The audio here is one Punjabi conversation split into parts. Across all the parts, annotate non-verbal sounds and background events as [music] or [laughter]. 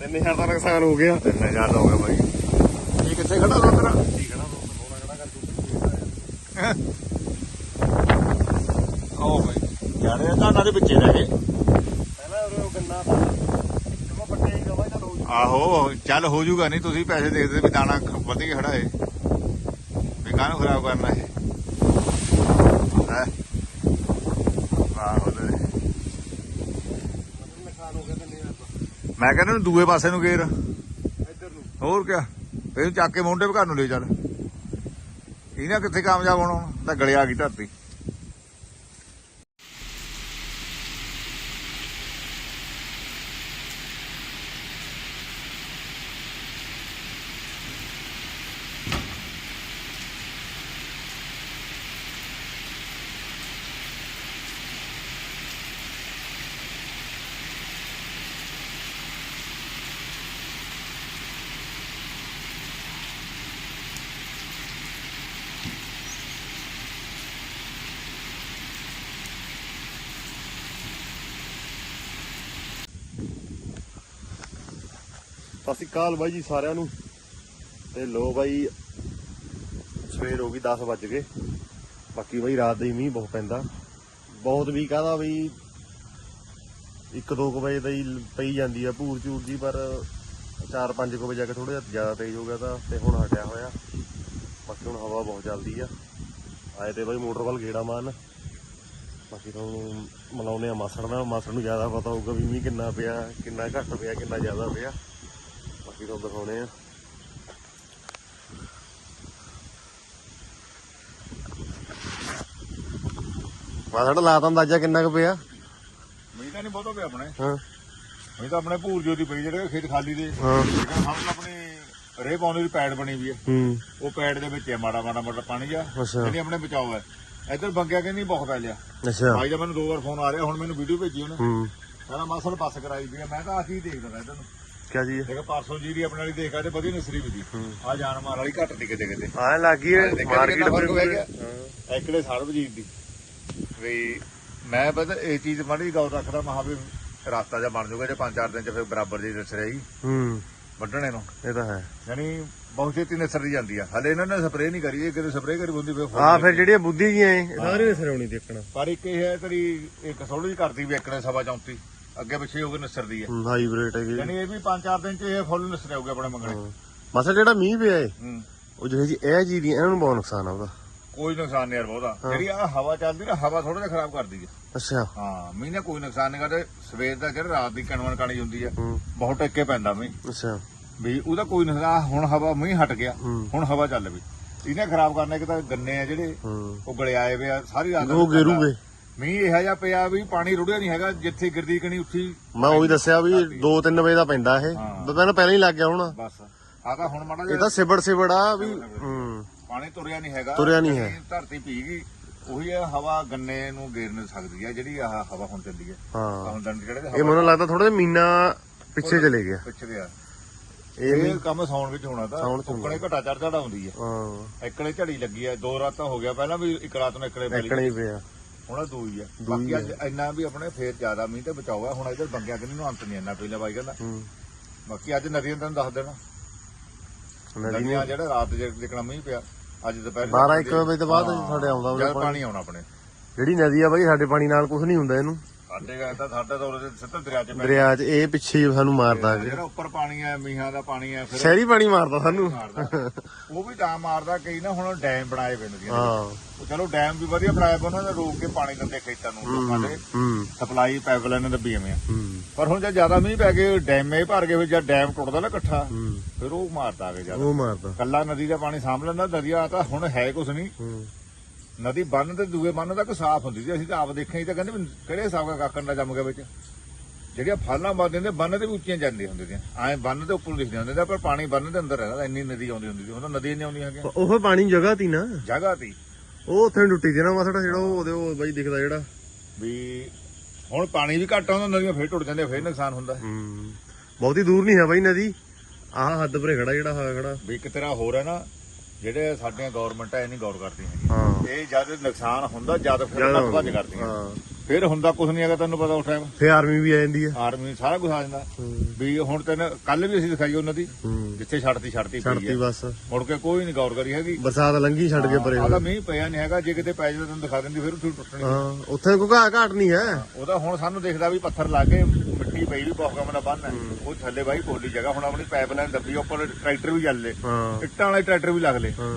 3000 ਦਾ ਨੁਕਸਾਨ ਹੋ ਗਿਆ। 3000 ਹੋ ਗਿਆ ਬਾਈ। ਇਹ ਕਿੱਥੇ ਖੜਾ ਦੋ ਤੇਰਾ? ਠੀਕ ਹੈ ਨਾ ਥੋੜਾ ਖੜਾ ਕਰ ਤੂੰ ਆਓ ਭਾਈ ਜਾਣੇ ਧਾਨਾਂ ਦੇ ਵਿੱਚੇ ਰਹਿ ਗਏ ਪਹਿਲਾਂ ਉਹ ਗੰਨਾ ਤਾਂ ਜਮਾ ਪੱਟੇ ਹੀ ਗਵਾ ਚੱਲ ਹੋ ਆਹੋ ਚੱਲ ਹੋ ਜੂਗਾ ਨਹੀਂ ਤੁਸੀਂ ਪੈਸੇ ਦੇ ਦੇ ਵੀ ਦਾਣਾ ਵਧ ਕੇ ਖੜਾ ਏ ਵੀ ਕਾਹਨੂੰ ਖਰਾਬ ਕਰਨਾ ਇਹ ਹੈ ਆਹੋ ਤੇ ਨੁਕਸਾਨ ਹੋ ਗਿਆ 3000 ਦਾ ਮੈਂ ਕਹਿੰਦਾ ਇਹਨੂੰ ਦੂਏ ਪਾਸੇ ਨੂੰ ਗੇਰ ਇੱਧਰ ਨੂੰ। ਹੋਰ ਕਿਆ? ਇਹਨੂੰ ਚੱਕ ਕੇ 'ਤੇ ਘਰ ਨੂੰ ਲੈ ਚੱਲ। ਇਹਨਾਂ ਕਿੱਥੇ ਕਾਮਯਾਬ ਹੋਣਾ ਹੁਣ? ਤਾਂ ਗਲੇ ਆ ਗਈ ਧਰਤੀ। ਸ਼੍ਰੀ ਅਕਾਲ ਬਾਈ ਜੀ ਸਾਰਿਆਂ ਨੂੰ। ਤੇ ਲੋ ਬਾਈ, ਸਵੇਰ ਹੋ ਗਈ 10 ਵੱਜ ਗਏ। ਬਾਕੀ ਬਾਈ ਰਾਤ ਦਾ ਹੀ ਮੀਂਹ ਬਹੁਤ ਪੈਂਦਾ। ਬਹੁਤ ਵੀ ਕਹਦਾ ਬਈ 1-2 ਵਜੇ ਤਾਂ ਹੀ ਪਈ ਜਾਂਦੀ ਆ ਭੂਰ ਝੂਰ ਜੀ, ਪਰ 4-5 ਵਜੇ ਜਾ ਕੇ ਥੋੜਾ ਜਿਹਾ ਜ਼ਿਆਦਾ ਤੇਜ਼ ਹੋ ਗਿਆ ਤਾਂ, ਤੇ ਹੁਣ ਹਟਿਆ ਹੋਇਆ। ਬਾਕੀ ਹੁਣ ਹਵਾ ਬਹੁਤ ਚੱਲਦੀ ਆ। ਆਏ ਤੇ ਬਾਈ ਮੋਟਰ ਵੱਲ ਗੇੜਾ ਮਾਰਨ। ਬਾਕੀ ਤੁਹਾਨੂੰ ਮਲਾਉਨੇ ਆ ਮਾਸੜ ਨਾਲ। ਮਾਸੜ ਨੂੰ ਜ਼ਿਆਦਾ ਪਤਾ ਹੋਊਗਾ ਵੀ ਮੀਂਹ ਕਿੰਨਾ ਪਿਆ, ਕਿੰਨਾ ਘੱਟ ਪਿਆ, ਕਿੰਨਾ ਜ਼ਿਆਦਾ ਪਿਆ। ਤੁਹਾਨੂੰ ਦਿਖਾਉਣੇ ਆ। ਮਾਸੜ ਲਾਤਾ ਅੰਦਾਜ਼ਾ ਕਿੰਨਾ ਕੁ ਪਿਆ। ਮੀਂਹ ਤਾਂ ਨਹੀਂ ਬਹੁਤਾ ਪਿਆ ਆਪਣੇ। ਹਾਂ। ਮੀਂਹ ਤਾਂ ਆਪਣੇ ਭੂਰ ਜੋਤੀ ਪਈ ਜਿਹੜੇ ਖੇਤ ਖਾਲੀ ਦੇ। ਹਾਂ। ਹਮ ਆਪਣੀ ਰੇ ਪਾਉਣੇ ਦੀ ਪੈੜ ਬਣੀ ਵੀ ਹੈ ਹੂੰ। ਉਹ ਪੈੜ ਦੇ ਵਿੱਚ ਹੈ ਮਾੜਾ ਮਾੜਾ ਮਾੜਾ ਪਾਣੀ ਆ ਅੱਛਾ। ਜਿਹੜੀ ਆਪਣੇ ਬਚਾਓ ਹੈ ਇੱਧਰ ਬੰਗਿਆ ਕਹਿੰਦੀ ਬਹੁਤ ਪੈ ਲਿਆ ਅੱਛਾ। ਭਾਈ ਦਾ ਮੈਨੂੰ ਦੋ ਵਾਰ ਫੋਨ ਆ ਰਿਹਾ ਹੁਣ ਮੈਨੂੰ ਵੀਡੀਓ ਭੇਜੀ ਉਹਨੇ। ਹੂੰ। ਕਹਿੰਦਾ ਮਾਸੜ ਬੱਸ ਕਰਾਈ ਵੀ ਆ। ਮੈਂ ਤਾਂ ਆਖੀ ਦੇਖਦਾ ਰਿਹਾ ਤੈਨੂੰ ਕਿਆ ਜੀ। ਦੇਖ ਪਰਸੋਂ ਜੀਰੀ ਆਪਣੇ ਵਾਲੀ ਦੇਖ ਆ ਤੇ ਵਧੀਆ ਨਸਰੀ ਵੀ ਦੀ ਆ ਜਾਨ ਮਾਰ ਵਾਲੀ ਘੱਟ ਦੀ ਕਿਤੇ ਕਿਤੇ। ਹਾਂ ਲੱਗੀ ਮਾਰਕੀਟ ਗਿਆ। ਐਕੜੇ ਸਰਬਜੀਤ ਦੀ। ਵੀ ਮੈਂ ਪਤਾ ਇਹ ਚੀਜ਼ ਮਾੜੀ ਗੌਰ ਰੱਖਦਾ ਮਹਾ ਵੀ ਰਸਤਾ ਜਿਹਾ ਬਣ ਜਾਊਗਾ ਜੇ ਪੰਜ ਚਾਰ ਦਿਨ ਚ ਫਿਰ ਬਰਾਬਰ ਦੀ ਨਸਰ ਰਹੀ ਹੂੰ। ਵੱਢਣੇ ਨੂੰ। ਇਹ ਤਾਂ ਹੈ। ਯਾਨੀ ਬਹੁਤ ਛੇਤੀ ਨਸਰਦੀ ਜਾਂਦੀ ਆ। ਹਲੇ ਇਹਨਾਂ ਨੇ ਸਪਰੇਅ ਨਹੀਂ ਕਰੀ ਇਹ ਕਿਤੇ ਸਪਰੇਅ ਕਰੀ ਹੁੰਦੀ ਫਿਰ ਆ ਫਿਰ ਜਿਹੜੀਆਂ ਬੁੱਧੀ ਜੀਆਂ ਇਹ। ਸਾਰੇ ਸਰਾਉਣੀ ਦੇਖਣਾ। ਪਰ ਇੱਕ ਇਹ ਹੈ ਤੇਰੀ ਇੱਕ ਥੋੜੀ ਜਿਹੀ ਕਰਦੀ ਵੀ ਐਕੜੇ ਸਵਾ ਚੌਂਤੀ। ਅੱਗੇ ਪਿੱਛੇ ਹੋ ਕੇ ਨਸਰਦੀ ਹੈ ਹਾਈਬ੍ਰਿਡ ਹੈਗੀ। ਯਾਨੀ ਇਹ ਵੀ ਪੰਜ ਚਾਰ ਦਿਨ ਚ ਇਹ ਫੁੱਲ ਨਸਰ ਆਊਗਾ ਆਪਣੇ ਮੰਗਣੇ ਮਸਾ ਜਿਹੜਾ ਮੀਂਹ ਪਿਆ ਏ ਹੂੰ। ਉਹ ਜਿਹੜੇ ਜੀ ਇਹ ਜੀ ਦੀ ਇਹਨਾਂ ਨੂੰ ਬਹੁਤ ਨੁਕਸਾਨ ਆ ਉਹਦਾ। ਕੋਈ ਨੁਕਸਾਨ ਨਹੀਂ ਯਾਰ ਬਹੁਤਾ। ਜਿਹੜੀ ਆ ਹਵਾ ਚੱਲਦੀ ਨਾ ਹਵਾ ਥੋੜਾ ਜਿਹਾ ਖਰਾਬ ਕਰਦੀ ਹੈ ਅੱਛਾ। ਹਾਂ ਮੀਂਹ ਨੇ ਕੋਈ ਨੁਕਸਾਨ ਨਹੀਂ ਕਰਦੇ। ਸਵੇਰ ਦਾ ਜਿਹੜਾ ਰਾਤ ਦੀ ਕਣਵਣ ਕਾਣੀ ਹੁੰਦੀ ਹੈ ਹੂੰ। ਬਹੁਤ ਟੱਕੇ ਪੈਂਦਾ ਮੀਂਹ। ਅੱਛਾ। ਵੀ ਉਹਦਾ ਕੋਈ ਨੁਕਸਾਨ ਹੁਣ ਹਵਾ ਮੀਂਹ ਹਟ ਗਿਆ। ਹੂੰ। ਹੁਣ ਹਵਾ ਚੱਲ ਪਈ। ਇਹਨੇ ਖਰਾਬ ਕਰਨਾ ਕਿ ਤਾਂ ਗੰਨੇ ਆ ਜਿਹੜੇ ਹੂੰ। ਉਹ ਗਲੇ ਆਏ ਵੇ ਆ ਸਾਰੀ ਰਾਤ ਉਹ ਗਿਰੂਗੇ। ਮੀਂਹ ਇਹੋ ਜਿਹਾ ਪਿਆ ਵੀ ਪਾਣੀ ਰੁੜਿਆ ਨਹੀਂ ਹੈਗਾ ਜਿੱਥੇ ਗਿਰਦੀ ਕਣੀ ਉੱਥੀ ਮੈਂ ਉਹੀ ਦੱਸਿਆ ਵੀ 2-3 ਵਜੇ ਦਾ ਪੈਂਦਾ ਇਹ। ਹਾਂ। ਪਹਿਲਾਂ ਹੀ ਲੱਗ ਗਿਆ ਹੁਣ। ਬਸ। ਆ ਤਾਂ ਹੁਣ ਮਾੜਾ ਇਹ ਜਿਹਾ ਤਾਂ ਸਿਬੜ ਸਿਬੜ ਆ ਵੀ ਹੂੰ। ਪਾਣੀ ਤੁਰਿਆ ਨਹੀਂ ਹੈਗਾ ਤੁਰਿਆ ਨਹੀਂ ਹੈ। ਜਿਹੜੀ ਧਰਤੀ ਭੀ ਗਈ ਉਹੀ ਆ ਹਵਾ ਗੰਨੇ ਨੂੰ ਗੇਰ ਨਹੀਂ ਸਕਦੀ ਆ ਜਿਹੜੀ ਆਹ ਹਵਾ ਹੁਣ ਚੱਲਦੀ ਹੈ। ਹਾਂ ਹੁਣ ਦੰਦ ਜਿਹੜੇ ਇਹ ਮੈਨੂੰ ਲੱਗਦਾ ਥੋੜਾ ਜਿਹਾ ਮੀਨਾ ਪਿੱਛੇ ਚਲੇ ਗਿਆ। ਪਿੱਛੇ ਆ। ਇਹ ਕੰਮ ਸੌਣ ਵਿੱਚ ਹੋਣਾ ਤਾਂ। ਉੱਕਣੇ ਘਟਾ ਚੜ ਚੜ ਆਉਂਦੀ ਹੈ ਹਾਂ। ਇੱਕਣੇ ਝੜੀ ਲੱਗੀ ਆ ਦੋ ਰਾਤਾਂ ਹੋ ਗਿਆ ਪਹਿਲਾਂ ਵੀ ਇੱਕ ਰਾਤ ਨੂੰ ਪਿਆ। ਹੁਣ ਦੋ ਹੀ ਆ। ਬਾਕੀ ਅੱਜ ਇੰਨਾ ਵੀ ਆਪਣੇ ਫੇਰ ਜ਼ਿਆਦਾ ਮੀਂਹ ਤੇ ਬਚਾਓ ਆ। ਹੁਣ ਇਧਰ ਬੰਗਿਆ ਕਿ ਨੂੰ ਅੰਤ ਨਹੀਂ ਇੰਨਾ ਪਹਿਲਾਂ ਬਾਈ ਕਹਿੰਦਾ। ਬਾਕੀ ਅੱਜ ਨਦੀਆਂ ਤੈਨੂੰ ਦੱਸ ਦੇਣਾ। ਨਦੀਆਂ ਜਿਹੜਾ ਰਾਤ ਜੇ ਜਿਕਣਾ ਮੀਂਹ ਪਿਆ ਅੱਜ ਦੁਪਹਿਰ 12 1 ਵਜੇ ਤੋਂ ਬਾਅਦ ਸਾਡੇ ਆਉਂਦਾ ਪਾਣੀ। ਆਉਣਾ ਆਪਣੇ। ਜਿਹੜੀ ਨਦੀ ਆ ਬਾਈ ਸਾਡੇ ਪਾਣੀ ਨਾਲ ਕੁਝ ਨਹੀਂ ਹੁੰਦਾ ਇਹਨੂੰ। ਸਾਡੇ ਘਰ ਤਾਂ ਸਾਡੇ ਤਾਂ ਉਹਦੇ ਸਿੱਧਾ ਦਰਿਆ 'ਚ ਪੈ ਦਰਿਆ 'ਚ ਇਹ ਪਿੱਛੇ ਹੀ ਸਾਨੂੰ ਮਾਰਦਾ ਅੱਗੇ। ਜਿਹੜਾ ਉੱਪਰ ਪਾਣੀ ਆ ਮੀਂਹਾਂ ਦਾ ਪਾਣੀ ਆ ਫਿਰ ਸ਼ਹਿਰੀ ਪਾਣੀ ਮਾਰਦਾ ਸਾਨੂੰ। ਮਾਰਦਾ। ਉਹ ਵੀ ਤਾਂ ਮਾਰਦਾ ਕਈ ਨਾ ਹੁਣ ਡੈਮ ਬਣਾਏ। ਹਾਂ। ਉਹ ਚਲੋ ਡੈਮ ਵੀ ਵਧੀਆ ਬਣਾਏ ਪਏ ਉਹਨਾਂ ਨੇ ਰੋਕ ਕੇ ਪਾਣੀ ਦਿੰਦੇ ਖੇਤਾਂ ਨੂੰ ਲੋਕਾਂ ਦੇ। ਹੂੰ ਸਪਲਾਈ ਪਾਈਪਲਾਈਨ ਦੱਬੀ ਐਵੇਂ ਆ। ਹੂੰ। ਪਰ ਹੁਣ ਜਦ ਜ਼ਿਆਦਾ ਮੀਂਹ ਪੈ ਗਏ ਡੈਮੇ ਭਰ ਗਏ ਫਿਰ ਜਦ ਡੈਮ ਟੁੱਟਦਾ ਨਾ ਇਕੱਠਾ ਹੂੰ। ਫਿਰ ਉਹ ਮਾਰਦਾ ਆ ਕੇ ਜਦ ਉਹ ਮਾਰਦਾ। ਕੱਲਾ ਨਦੀ ਦਾ ਪਾਣੀ ਸਾਂਭ ਲੈਂਦਾ ਨਦੀਆਂ ਤਾਂ ਹੁਣ ਹੈ ਕੁਛ ਨਹੀਂ। ਹੂੰ। ਨਦੀ ਬੰਨ ਤੇ ਦੂਏ ਬੰਨ ਤੱਕ ਸਾਫ਼ ਹੁੰਦੀ ਸੀ। ਅਸੀਂ ਤਾਂ ਆਪ ਦੇਖਿਆ ਹੀ ਤਾਂ ਕਹਿੰਦੇ ਵੀ ਕਿਹੜੇ ਹਿਸਾਬ ਦਾ ਕਾਕਣ ਦਾ ਜੰਮ ਗਿਆ ਵਿੱਚ। ਜਿਹੜੀਆਂ ਫਾਲਾਂ ਮਾਰਦੇ ਨੇ ਬੰਨ ਤੇ ਵੀ ਉੱਚੀਆਂ ਜਾਂਦੀਆਂ ਹੁੰਦੀਆਂ ਸੀ। ਐਂ ਬੰਨ ਦੇ ਉੱਪਰ ਦਿਖਦੇ ਹੁੰਦੇ ਸੀ ਪਰ ਪਾਣੀ ਬੰਨ ਦੇ ਅੰਦਰ ਰਹਿੰਦਾ ਇੰਨੀ ਨਦੀ ਆਉਂਦੀ ਹੁੰਦੀ ਸੀ। ਹੁਣ ਤਾਂ ਨਦੀ ਨਹੀਂ ਆਉਂਦੀਆਂ ਹੈਗੀਆਂ। ਉਹ ਪਾਣੀ ਜਗ੍ਹਾ ਤੀ ਨਾ। ਜਗ੍ਹਾ ਤੀ। ਉਹ ਉੱਥੇ ਟੁੱਟੀ ਸੀ ਨਾ ਮਸੜਾ ਜਿਹੜਾ ਉਹ ਉਹਦੇ ਉਹ ਬਾਈ ਦਿਖਦਾ ਜਿਹੜਾ। ਵੀ ਹੁਣ ਪਾਣੀ ਵੀ ਘੱਟ ਆਉਂਦਾ ਨਦੀਆਂ ਫੇਰ ਟੁੱਟ ਜਾਂਦੀਆਂ ਫੇਰ ਨੁਕਸਾਨ ਹੁੰਦਾ। ਹੂੰ। ਬਹੁਤੀ ਦੂਰ ਨਹੀਂ ਹੈ ਬਾਈ ਨਦੀ। ਆਹ ਹੱਦ ਪਰੇ ਖੜਾ ਜਿਹੜਾ ਹਾਂ ਖੜਾ। ਵੀ ਇੱਕ ਤਰ੍ਹਾਂ ਹੋਰ ਹੈ ਨਾ ਜਿਹੜੇ ਸਾਡੀਆਂ ਗਵਰਨਮੈਂਟਾਂ ਇਹ ਨਹੀਂ ਗੌਰ ਕਰਦੀਆਂ ਹਾਂ। ਇਹ ਜਦ ਨੁਕਸਾਨ ਹੁੰਦਾ ਜਦ ਫਿਰ ਜ਼ਿਆਦਾ ਨੱਕ ਭੱਜ ਕਰਦੀਆਂ। ਹਾਂ। ਫਿਰ ਹੁੰਦਾ ਕੁਝ ਨਹੀਂ ਹੈਗਾ ਤੈਨੂੰ ਪਤਾ ਉਸ ਟਾਈਮ ਫੇ ਆਰਮੀ ਵੀ ਆ ਜਾਂਦੀ ਹੈ ਆਰਮੀ ਸਾਰਾ ਕੁਝ ਆ ਜਾਂਦਾ। ਵੀ ਹੁਣ ਤੈਨੂੰ ਕੱਲ ਵੀ ਅਸੀਂ ਦਿਖਾਈ ਉਹਨਾਂ ਦੀ ਜਿੱਥੇ ਛੱਡਤੀ ਛੱਡਤੀ ਪਈ ਛੱਡਤੀ ਬਸ। ਮੁੜ ਕੇ ਕੋਈ ਨਹੀਂ ਗੌਰ ਕਰੀ ਹੈਗੀ। ਬਰਸਾਤ ਲੰਗੀ ਛੱਡ ਕੇ ਪਰੇ ਆਦਾ ਮੀਂਹ ਪਿਆ ਨਹੀਂ ਹੈਗਾ ਜੇ ਕਿਤੇ ਪੈ ਜਾਂਦਾ ਤੈਨੂੰ ਦਿਖਾ ਦਿੰਦੀ ਫਿਰ ਉੱਥੇ ਟੁੱਟਣੀ ਹਾਂ ਉੱਥੇ ਕੋਈ ਘਾਟ ਘਾਟ ਨਹੀਂ ਹੈ। ਉਹਦਾ ਹੁਣ ਸਾਨੂੰ ਦਿਖਦਾ ਵੀ ਪੱਥਰ ਲਾ ਕੇ ਮਿੱਟੀ ਪਈ ਵੀ ਬਹੁਤ ਕੰਮ ਦਾ ਬੰਨ ਹੈ। ਉਹ ਥੱਲੇ ਬਾਈ ਪੋਲੀ ਜਗ੍ਹਾ ਹੁਣ ਆਪਣੀ ਪਾਈਪਲਾਈਨ ਦੱਬੀ ਉੱਪਰ ਟਰੈਕਟਰ ਵੀ ਚੱਲ ਲੇ ਹਾਂ। ਇੱਟਾਂ ਵਾਲੇ ਟਰੈਕਟਰ ਵੀ ਲੱਗ ਲੇ ਹਾਂ।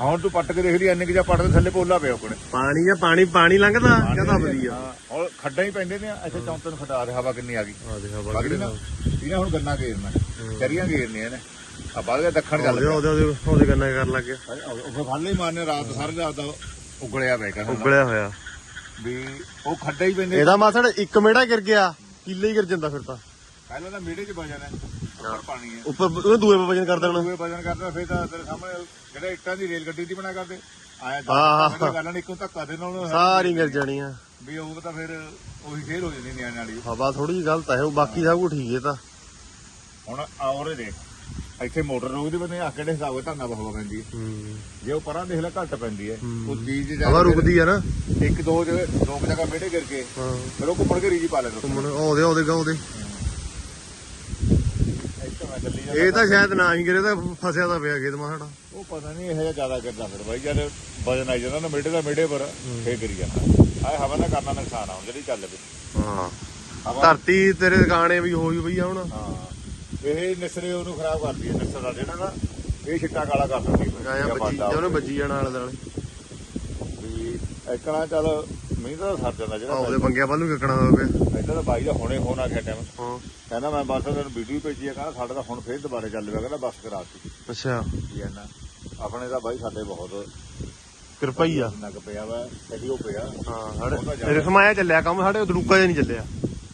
ਹੁਣ ਤੂੰ ਪੱਟ ਕੇ ਦੇਖ ਲਈ ਇੰਨੇ ਕਿ ਜਾਂ ਪੱਟ ਦੇ ਥੱਲੇ ਪੋਲਾ ਪਿਆ ਆਪਣੇ ਪਾਣੀ ਆ ਪਾਣੀ ਪਾਣੀ ਲੰਘਦਾ ਕਹਦਾ ਵਧੀਆ। ਹੁਣ ਖੱਡਾਂ ਹੀ ਪੈਂਦੇ ਨੇ ਇੱਥੇ ਚੌਂਤਨ ਖਟਾ ਦੇ ਹਵਾ ਕਿੰਨੀ ਆ ਗਈ। ਆ ਹਵਾ ਨਾ? ਇਹਨੇ ਹੁਣ ਗੰਨਾ ਘੇਰਨਾ ਚਰੀਆਂ ਘੇਰਨੀਆਂ ਨੇ ਆ ਬਾਅਦ ਵਿੱਚ ਦੱਖਣ ਚੱਲ ਉਹਦੇ ਉਹਦੇ ਉਹਦੇ ਉਹਦੇ ਕੰਨਾ ਕਰਨ ਲੱਗ ਗਿਆ। ਉਹ ਫਾਲੇ ਹੀ ਮਾਰਨੇ ਰਾਤ ਸਾਰੀ ਰਾਤ ਦਾ ਉਗਲਿਆ ਕਹਿੰਦਾ ਉਗਲਿਆ ਹੋਇਆ। ਵੀ ਉਹ ਖੱਡੇ ਹੀ ਪੈਂਦੇ ਇਹਦਾ ਮਾਸੜ ਇੱਕ ਮੇੜਾ ਗਿਰ ਗਿਆ ਕਿੱਲੇ ਹੀ ਗਿਰ ਜਾਂਦਾ ਫਿਰ ਤਾਂ। ਪਹਿਲਾਂ ਤਾਂ ਮੇੜੇ 'ਚ ਵਜਨ ਹੈ ਉੱਪਰ ਪਾਣੀ ਹੈ। ਉੱਪਰ ਦੂਏ ਵਜਨ ਕਰ ਦੇਣਾ। ਦੂਏ ਵਜਨ ਕਰਦਾ ਫਿਰ ਤਾਂ ਤੇਰੇ ਸਾਹਮਣੇ ਜਿਹੜੇ ਇੱਟਾਂ ਦੀ ਰੇਲ ਗੱਡੀ ਦੀ ਬਣਾ ਕਰਦੇ। ਆਇਆ ਹਾਂ, ਦਾ ਗੱਲ ਨਹੀਂ ਇੱਕੋ ਧੱਕਾ ਦੇ ਨਾਲ ਸਾਰੀ ਗਿਰ ਜਾਣੀ ਆ ਵੀ ਉਹ ਤਾਂ ਫਿਰ ਉਹੀ ਫੇਰ ਹੋ ਜਾਂਦੀ ਨਿਆਣੇ ਵਾਲੀ। ਹਵਾ ਥੋੜੀ ਜਿਹੀ ਗਲਤ ਹੈ ਉਹ ਬਾਕੀ ਸਭ ਕੁਝ ਠੀਕ ਹੈ ਤਾਂ। ਹੁਣ ਆਉਰੇ ਦੇਖ ਇੱਥੇ ਮੋਟਰ ਰੋਕਦੇ ਬੰਦੇ ਆ ਕਿਹੜੇ ਹਿਸਾਬ ਨਾਲ ਧਰਨਾ ਬਹਵਾ ਪੈਂਦੀ ਹੈ ਹੂੰ। ਜੇ ਉਹ ਪਰਾਂ ਦੇਖ ਲੈ ਘੱਟ ਪੈਂਦੀ ਹੈ ਹੂੰ। ਉਹ ਚੀਜ਼ ਹਵਾ ਰੁਕਦੀ ਆ ਨਾ। ਇੱਕ ਦੋ ਜਗ੍ਹਾ ਦੋ ਜਗ੍ਹਾ ਮੇੜੇ ਗਿਰ ਕੇ ਹਾਂ। ਫਿਰ ਉਹ ਘੁੰਮਣ ਕੇ ਰੀਜੀ ਪਾ ਲੈਂਦਾ ਘੁੰਮਣ ਉਹਦੇ ਉਹਦੇ ਗਾ ਮੈਂ ਚੱਲੀ ਜਾਂਦਾ ਇਹ ਤਾਂ ਸ਼ਾਇਦ ਨਾ ਹੀ ਗਿਰੇ ਤਾਂ ਫਸਿਆ ਤਾਂ ਪਿਆ ਖੇਤ ਮਾਸੜਾ ਉਹ ਪਤਾ ਨਹੀਂ ਇਹ ਜ਼ਿਆਦਾ ਕਰਦਾ ਫਿਰ ਬਾਈ ਜਦ ਵਜਨ ਆਈ ਜਾਂਦਾ ਨਾ ਮੇੜੇ ਦਾ ਮੇੜੇ ਪਰ ਫੇਰ ਕਰੀ ਜਾਂਦਾ। ਆਏ ਹਵਾ ਦਾ ਕਰਨਾ ਨੁਕਸਾਨ ਆ ਹੁਣ ਜਿਹੜੀ ਚੱਲ ਪਈ। ਹਾਂ। ਧਰਤੀ ਤੇਰੇ ਗਾਣੇ ਵੀ ਹੋਈ ਪਈ ਆ ਹੁਣ। ਹਾਂ। ਇਹ ਨਿਸਰੇ ਉਹਨੂੰ ਖਰਾਬ ਕਰਦੀ ਹੈ ਨਿਸਰ ਦਾ ਜਿਹੜਾ ਨਾ ਇਹ ਛਿੱਟਾ ਕਾਲਾ ਕਰ ਦਿੰਦੀ ਹੈ ਆਇਆ ਬੱਜੀ ਉਹਨੇ ਬੱਜੀ ਜਾਣਾ ਆਲੇ ਦੁਆਲੇ ਵੀ ਇਕਣਾ ਚੱਲ ਮੀਂਹ ਤਾਂ ਸਰ ਜਾਂਦਾ ਜਿਹੜਾ ਉਹਦੇ ਬੰਗਿਆਂ ਵੱਲ ਨੂੰ ਕਿੱਕਣਾ ਹੋ ਪਿਆ ਇੱਧਰ ਤਾਂ ਬਾਈ ਦਾ ਹੁਣੇ ਫੋਨ ਆ ਗਿਆ ਟਾਈਮ ਹਾਂ। ਕਹਿੰਦਾ ਮੈਂ ਬਸ ਤੈਨੂੰ ਵੀਡੀਓ ਭੇਜੀ ਆ ਕਹਿੰਦਾ ਸਾਡਾ ਤਾਂ ਹੁਣ ਫੇਰ ਦੁਬਾਰੇ ਚੱਲ ਪਿਆ ਕਹਿੰਦਾ ਬਸ ਕਰਾਤੀ ਅੱਛਾ। ਕੀ ਹੈ ਨਾ ਆਪਣੇ ਤਾਂ ਬਾਈ ਸਾਡੇ ਬਹੁਤ ਕਿਰਪਾ ਹੀ ਆ। ਨਗ ਪਿਆ ਵਾ ਕਦੀ ਉਹ ਪਿਆ। ਹਾਂ ਸਾਡੇ ਰਿਸਮ ਆਇਆ ਚੱਲਿਆ ਕੰਮ ਸਾਡੇ ਦੜੂਕਾ ਜਿਹਾ ਨਹੀਂ ਚੱਲਿਆ।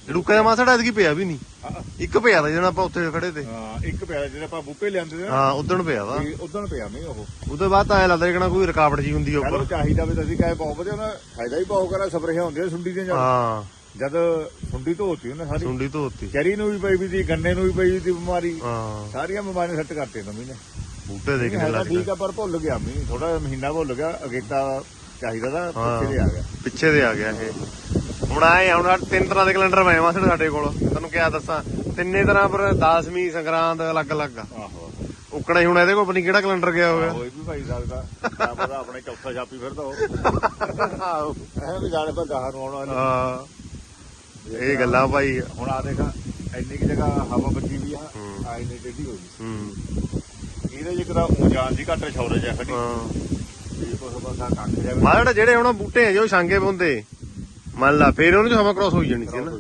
ਦੜੂਕਾ ਜਿਹਾ ਮਾਸੜਾ ਐਤਕੀ ਪਿਆ ਵੀ ਨਹੀਂ। ਹਾਂ ਇੱਕ ਪਿਆ ਤਾਂ ਜਿਹੜਾ ਆਪਾਂ ਉੱਥੇ ਖੜੇ ਤੇ। ਹਾਂ, ਇੱਕ ਪਿਆ ਜਿਹੜਾ ਆਪਾਂ ਬੂਟੇ ਲਿਆਂਦੇ ਨੇ ਹਾਂ ਉਦਣ ਪਿਆ ਵਾ। ਉਦੋਂ ਪਿਆ ਮੀਂਹ ਉਹ। ਉਹਦੇ ਬਾਅਦ ਤਾਂ ਐ ਲੱਗਦਾ ਜਿਕਣਾ ਕੋਈ ਰੁਕਾਵਟ ਜੀ ਹੁੰਦੀ ਆ ਉੱਪਰ। ਚਾਹੀਦਾ ਵੀ ਤੁਸੀਂ ਕਹੇ ਬਹੁਤ ਵਧੀਆ ਉਹਨਾਂ ਫਾਇਦਾ ਹੀ ਬਹੁਤ ਕਰਾ ਸਪਰੇਆਂ ਹੁੰਦੀਆਂ ਸੁੰਡੀ ਦੀਆਂ ਹਾਂ। ਜਦ ਸੁੰਡੀ ਧੋਤੀ ਉਹਨੇ ਸਾਰੀ। ਸੁੰਡੀ ਧੋਤੀ। ਚੈਰੀ ਨੂੰ ਵੀ ਪਈ ਵੀ ਸੀ ਗੰਨੇ ਨੂੰ ਵੀ ਪਈ ਸੀ ਬਿਮਾਰੀ। ਹਾਂ। ਸਾਰੀਆਂ ਬਿਮਾਰੀਆਂ ਸੈੱਟ ਕਰਤੇ ਨਵੀਂ ਨੇ। ਬੂਟੇ ਦੇ ਕਿੰਨੇ ਲੱਗਦੇ ਠੀਕ ਆ ਪਰ ਭੁੱਲ ਗਿਆ ਮੀਂਹ ਥੋੜਾ ਮਹੀਨਾ ਭੁੱਲ ਗਿਆ ਅਗੇਤਾ ਚਾਹੀਦਾ ਦਾ ਪਿੱਛੇ ਦੇ ਆ ਗਿਆ। ਪਿੱਛੇ ਦੇ ਆ ਗਿਆ ਇਹ। ਹੁਣ ਆਏ ਆ, ਹੁਣ ਸਾਡੇ ਤਿੰਨ ਤਰ੍ਹਾਂ ਦੇ ਕੈਲੰਡਰ ਪਏ ਮਾਸੜ ਸਾਡੇ ਕੋਲ। ਤੈਨੂੰ ਕਿਆ ਦੱਸਾਂ ਤਿੰਨੇ ਤਰ੍ਹਾਂ ਪਰ 10ਵੀਂ ਸੰਗਰਾਂਦ ਅਲੱਗ-ਅਲੱਗ ਆ। ਆਹੋ ਉਕਣਾ ਹੀ ਹੁਣ ਇਹਦੇ ਕੋਲ ਪਤਾ ਨੀ ਕਿਹੜਾ ਕੈਲੰਡਰ ਗਿਆ ਹੋਇਆ। ਕੋਈ ਵੀ ਭਾਈ ਸਕਦਾ ਕਿਆ ਪਤਾ ਆਪਣੇ ਚੌਥਾ ਛਾਪੀ ਫਿਰਦਾ ਉਹ। ਆਹੋ। ਇਹ ਵੀ ਜਾਣੇ ਪਰ ਗਾਹ ਨੂੰ ਆਉਣ ਹਾਂ। ਇਹ ਗੱਲਾਂ ਭਾਈ। ਹੁਣ ਆ ਦੇਖ ਇੰਨੀ ਕਿ ਜਗ੍ਹਾ ਹਵਾ ਬੱਜੀ ਵੀ ਆ ਹੂੰ। ਆ ਇੰਨੀ ਟੇਢੀ ਹੋ ਗਈ ਹੂੰ। ਇਹਦੇ ਜਿ ਕਦਾ ਜਾਨ ਦੀ ਘੱਟ ਛੌਰੇ ਜਿਹਾ ਖੜੀ। ਹਾਂ। ਇਹ ਕੋਸ ਬਸਾ ਕੱਖ ਜਾਵੇ ਮਾੜਾ ਜਿਹੜੇ ਹੁਣ ਬੂਟੇ ਆ ਜੋ ਛਾਂਗੇ ਪਾਉਂਦੇ ਮੰਨ ਲਾ ਫੇਰ ਉਹਨੂੰ ਹਵਾ ਕ੍ਰਾਸ ਹੋਈ ਜਾਣੀ ਸੀ ਨਾ?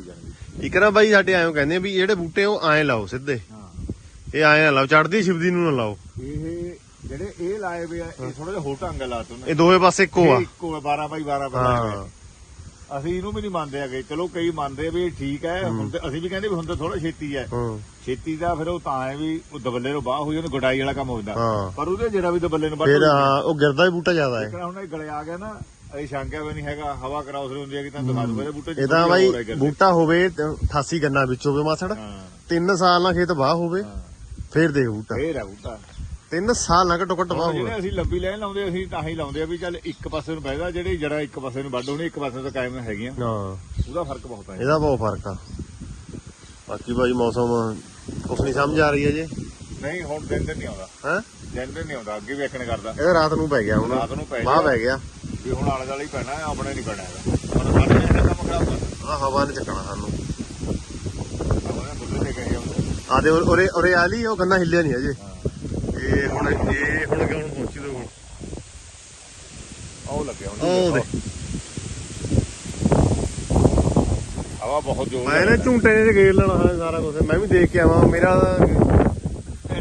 ਇੱਕ ਨਾ ਬਾਈ ਸਾਡੇ ਆਇਓ ਕਹਿੰਦੇ ਵੀ ਜਿਹੜੇ ਬੂਟੇ ਉਹ ਐਂ ਲਾਓ ਸਿੱਧੇ। ਹਾਂ। ਇਹ ਐਂ ਨਾ ਲਾਓ ਚੜਦੀ ਸ਼ਿਵਦੀ ਨੂੰ ਨਾ ਲਾਓ। ਇਹ ਜਿਹੜੇ ਇਹ ਲਾਏ ਵੇ ਆ ਇਹ ਥੋੜਾ ਜਿਹਾ ਹੋਰ ਢੰਗ ਨਾਲ ਲਾਤੇ ਉਹਨੇ। ਇਹ ਦੋਵੇਂ ਪਾਸੇ ਇੱਕੋ ਆ। ਇਹ ਇੱਕੋ ਹੈ 12 ਬਾਈ 12 ਬਾਈ ਹਾਂ। ਅਸੀਂ ਇਹਨੂੰ ਵੀ ਨਹੀਂ ਮੰਨਦੇ ਹੈਗੇ। ਚਲੋ ਕਈ ਮੰਨਦੇ ਵੀ ਠੀਕ ਹੈ ਹੁਣ ਤੇ ਅਸੀਂ ਵੀ ਕਹਿੰਦੇ ਵੀ ਹੁਣ ਤਾਂ ਥੋੜਾ ਛੇਤੀ ਹੈ। ਛੇਤੀ ਦਾ ਫਿਰ ਉਹ ਤਾਂ ਹੈ ਵੀ ਉਹ ਦਬੱਲੇ ਨੂੰ ਬਾਹ ਹੋਈ ਉਹਨੂੰ ਗੁਡਾਈ ਵਾਲਾ ਕੰਮ ਹੋ ਜਾਂਦਾ। ਪਰ ਉਹਦੇ ਜਿਹੜਾ ਵੀ ਦਬੱਲੇ ਨੂੰ ਫਿਰ ਵੱਢ ਹਾਂ। ਉਹ ਗਿਰਦਾ ਹੀ ਬੂਟਾ ਜ਼ਿਆਦਾ ਹੈ। ਜਿਹੜਾ ਹੁਣ ਇਹ ਗਲੇ ਆ ਗਿਆ ਨਾ ਇਹ ਸ਼ਾਂਕਿਆ ਵੀ ਨਹੀਂ ਹੈਗਾ ਹਵਾ ਕਰਾਉਸ ਹੁੰਦੀ ਹੈ ਕਿ ਤਾਂ ਦਿਖਾ ਦੂ ਮੇਰੇ ਬੂਟੇ ਇਹ ਤਾਂ ਬਾਈ। ਬੂਟਾ ਹੋਵੇ 88 ਗੰਨਾ ਵਿੱਚ ਹੋਵੇ ਮਾਸੜ ਤਿੰਨ ਸਾਲ ਨਾਲ ਖੇਤ ਬਾਹ ਹੋਵੇ ਫੇਰ ਦੇਖ ਬੂਟਾ। ਫੇਰ ਹੈ ਬੂਟਾ। ਤਿੰਨ ਸਾਲ ਨਾਲ ਘੱਟੋ ਘੱਟ ਬਾਹ ਹੋਵੇ। ਅਸੀਂ ਲੰਬੀ ਲਾਈਨ ਲਾਉਂਦੇ ਅਸੀਂ ਤਾਂ ਹੀ ਲਾਉਂਦੇ ਆ ਵੀ ਚੱਲ ਇੱਕ ਪਾਸੇ ਨੂੰ ਬਹਿਦਾ ਜਿਹੜੇ ਜੜਾ ਇੱਕ ਪਾਸੇ ਨੂੰ ਵੱਢ ਹੋਣੀ ਇੱਕ ਪਾਸੇ ਤੋਂ ਕਾਇਮ ਹੈਗੀਆਂ। ਹਾਂ। ਉਹਦਾ ਫ਼ਰਕ ਬਹੁਤ ਹੈ ਇਹਦਾ ਬਹੁਤ ਫ਼ਰਕ ਆ। ਬਾਕੀ ਬਾਈ ਮੌਸਮ ਕੁਛ ਨਹੀਂ ਸਮਝ ਆ ਰਹੀ ਹੈ ਜੇ ਨਹੀਂ ਹੁਣ ਦਿਨ ਦਿਨ ਨਹੀਂ ਆਉਂਦਾ। ਹੈ? ਦਿਨ ਦਿਨ ਨਹੀਂ ਆਉਂਦਾ ਅੱਗੇ ਵੇਖਣ ਕਰਦਾ। ਇਹਦਾ ਰਾਤ ਨੂੰ ਪੈ ਗਿਆ ਹੁਣ। ਰਾਤ ਨੂੰ ਪੈ ਬਾਹ ਗਿਆ। ਪੈ ਗਿਆ। ਵੀ ਹੁਣ ਆਲੇ ਦੁਆਲੇ ਹੀ ਪੈਣਾ ਹੈ ਆਪਣੇ ਨਹੀਂ ਪੈਣਾ ਹੈਗਾ। ਹੁਣ ਸਾਡੇ ਨੇ ਇਹਦਾ ਕੰਮ ਖਰਾਬ ਕਰਤਾ ਆ ਹਵਾ ਨੇ ਚੱਕਣਾ ਸਾਨੂੰ। ਆਪਣੇ ਬੁੱਲੇ ਦੇ ਗਏ ਹੁੰਦੇ ਆ ਦੇ ਉਰੇ ਉਰੇ ਆ ਲਈ ਉਹ ਗੰਨਾ ਹਿੱਲਿਆ ਨਹੀਂ ਅਜੇ ਇਹ ਹੁਣ ਇਹ ਹੁਣ ਕਿਉਂ ਪਹੁੰਚੀ ਦੋ ਹੁਣ ਆਉ ਲੱਗਿਆ ਹੁਣ। ਉਹ ਦੇ ਹਵਾ ਬਹੁਤ ਜ਼ੋਰ ਮੈਂ ਨਾ ਝੂੰਟੇ ਨੇ ਗੇਰ ਲੈਣਾ ਹੈ ਸਾਰਾ ਕੁਝ ਮੈਂ ਵੀ ਦੇਖ ਕੇ ਆਵਾਂ। ਮੇਰਾ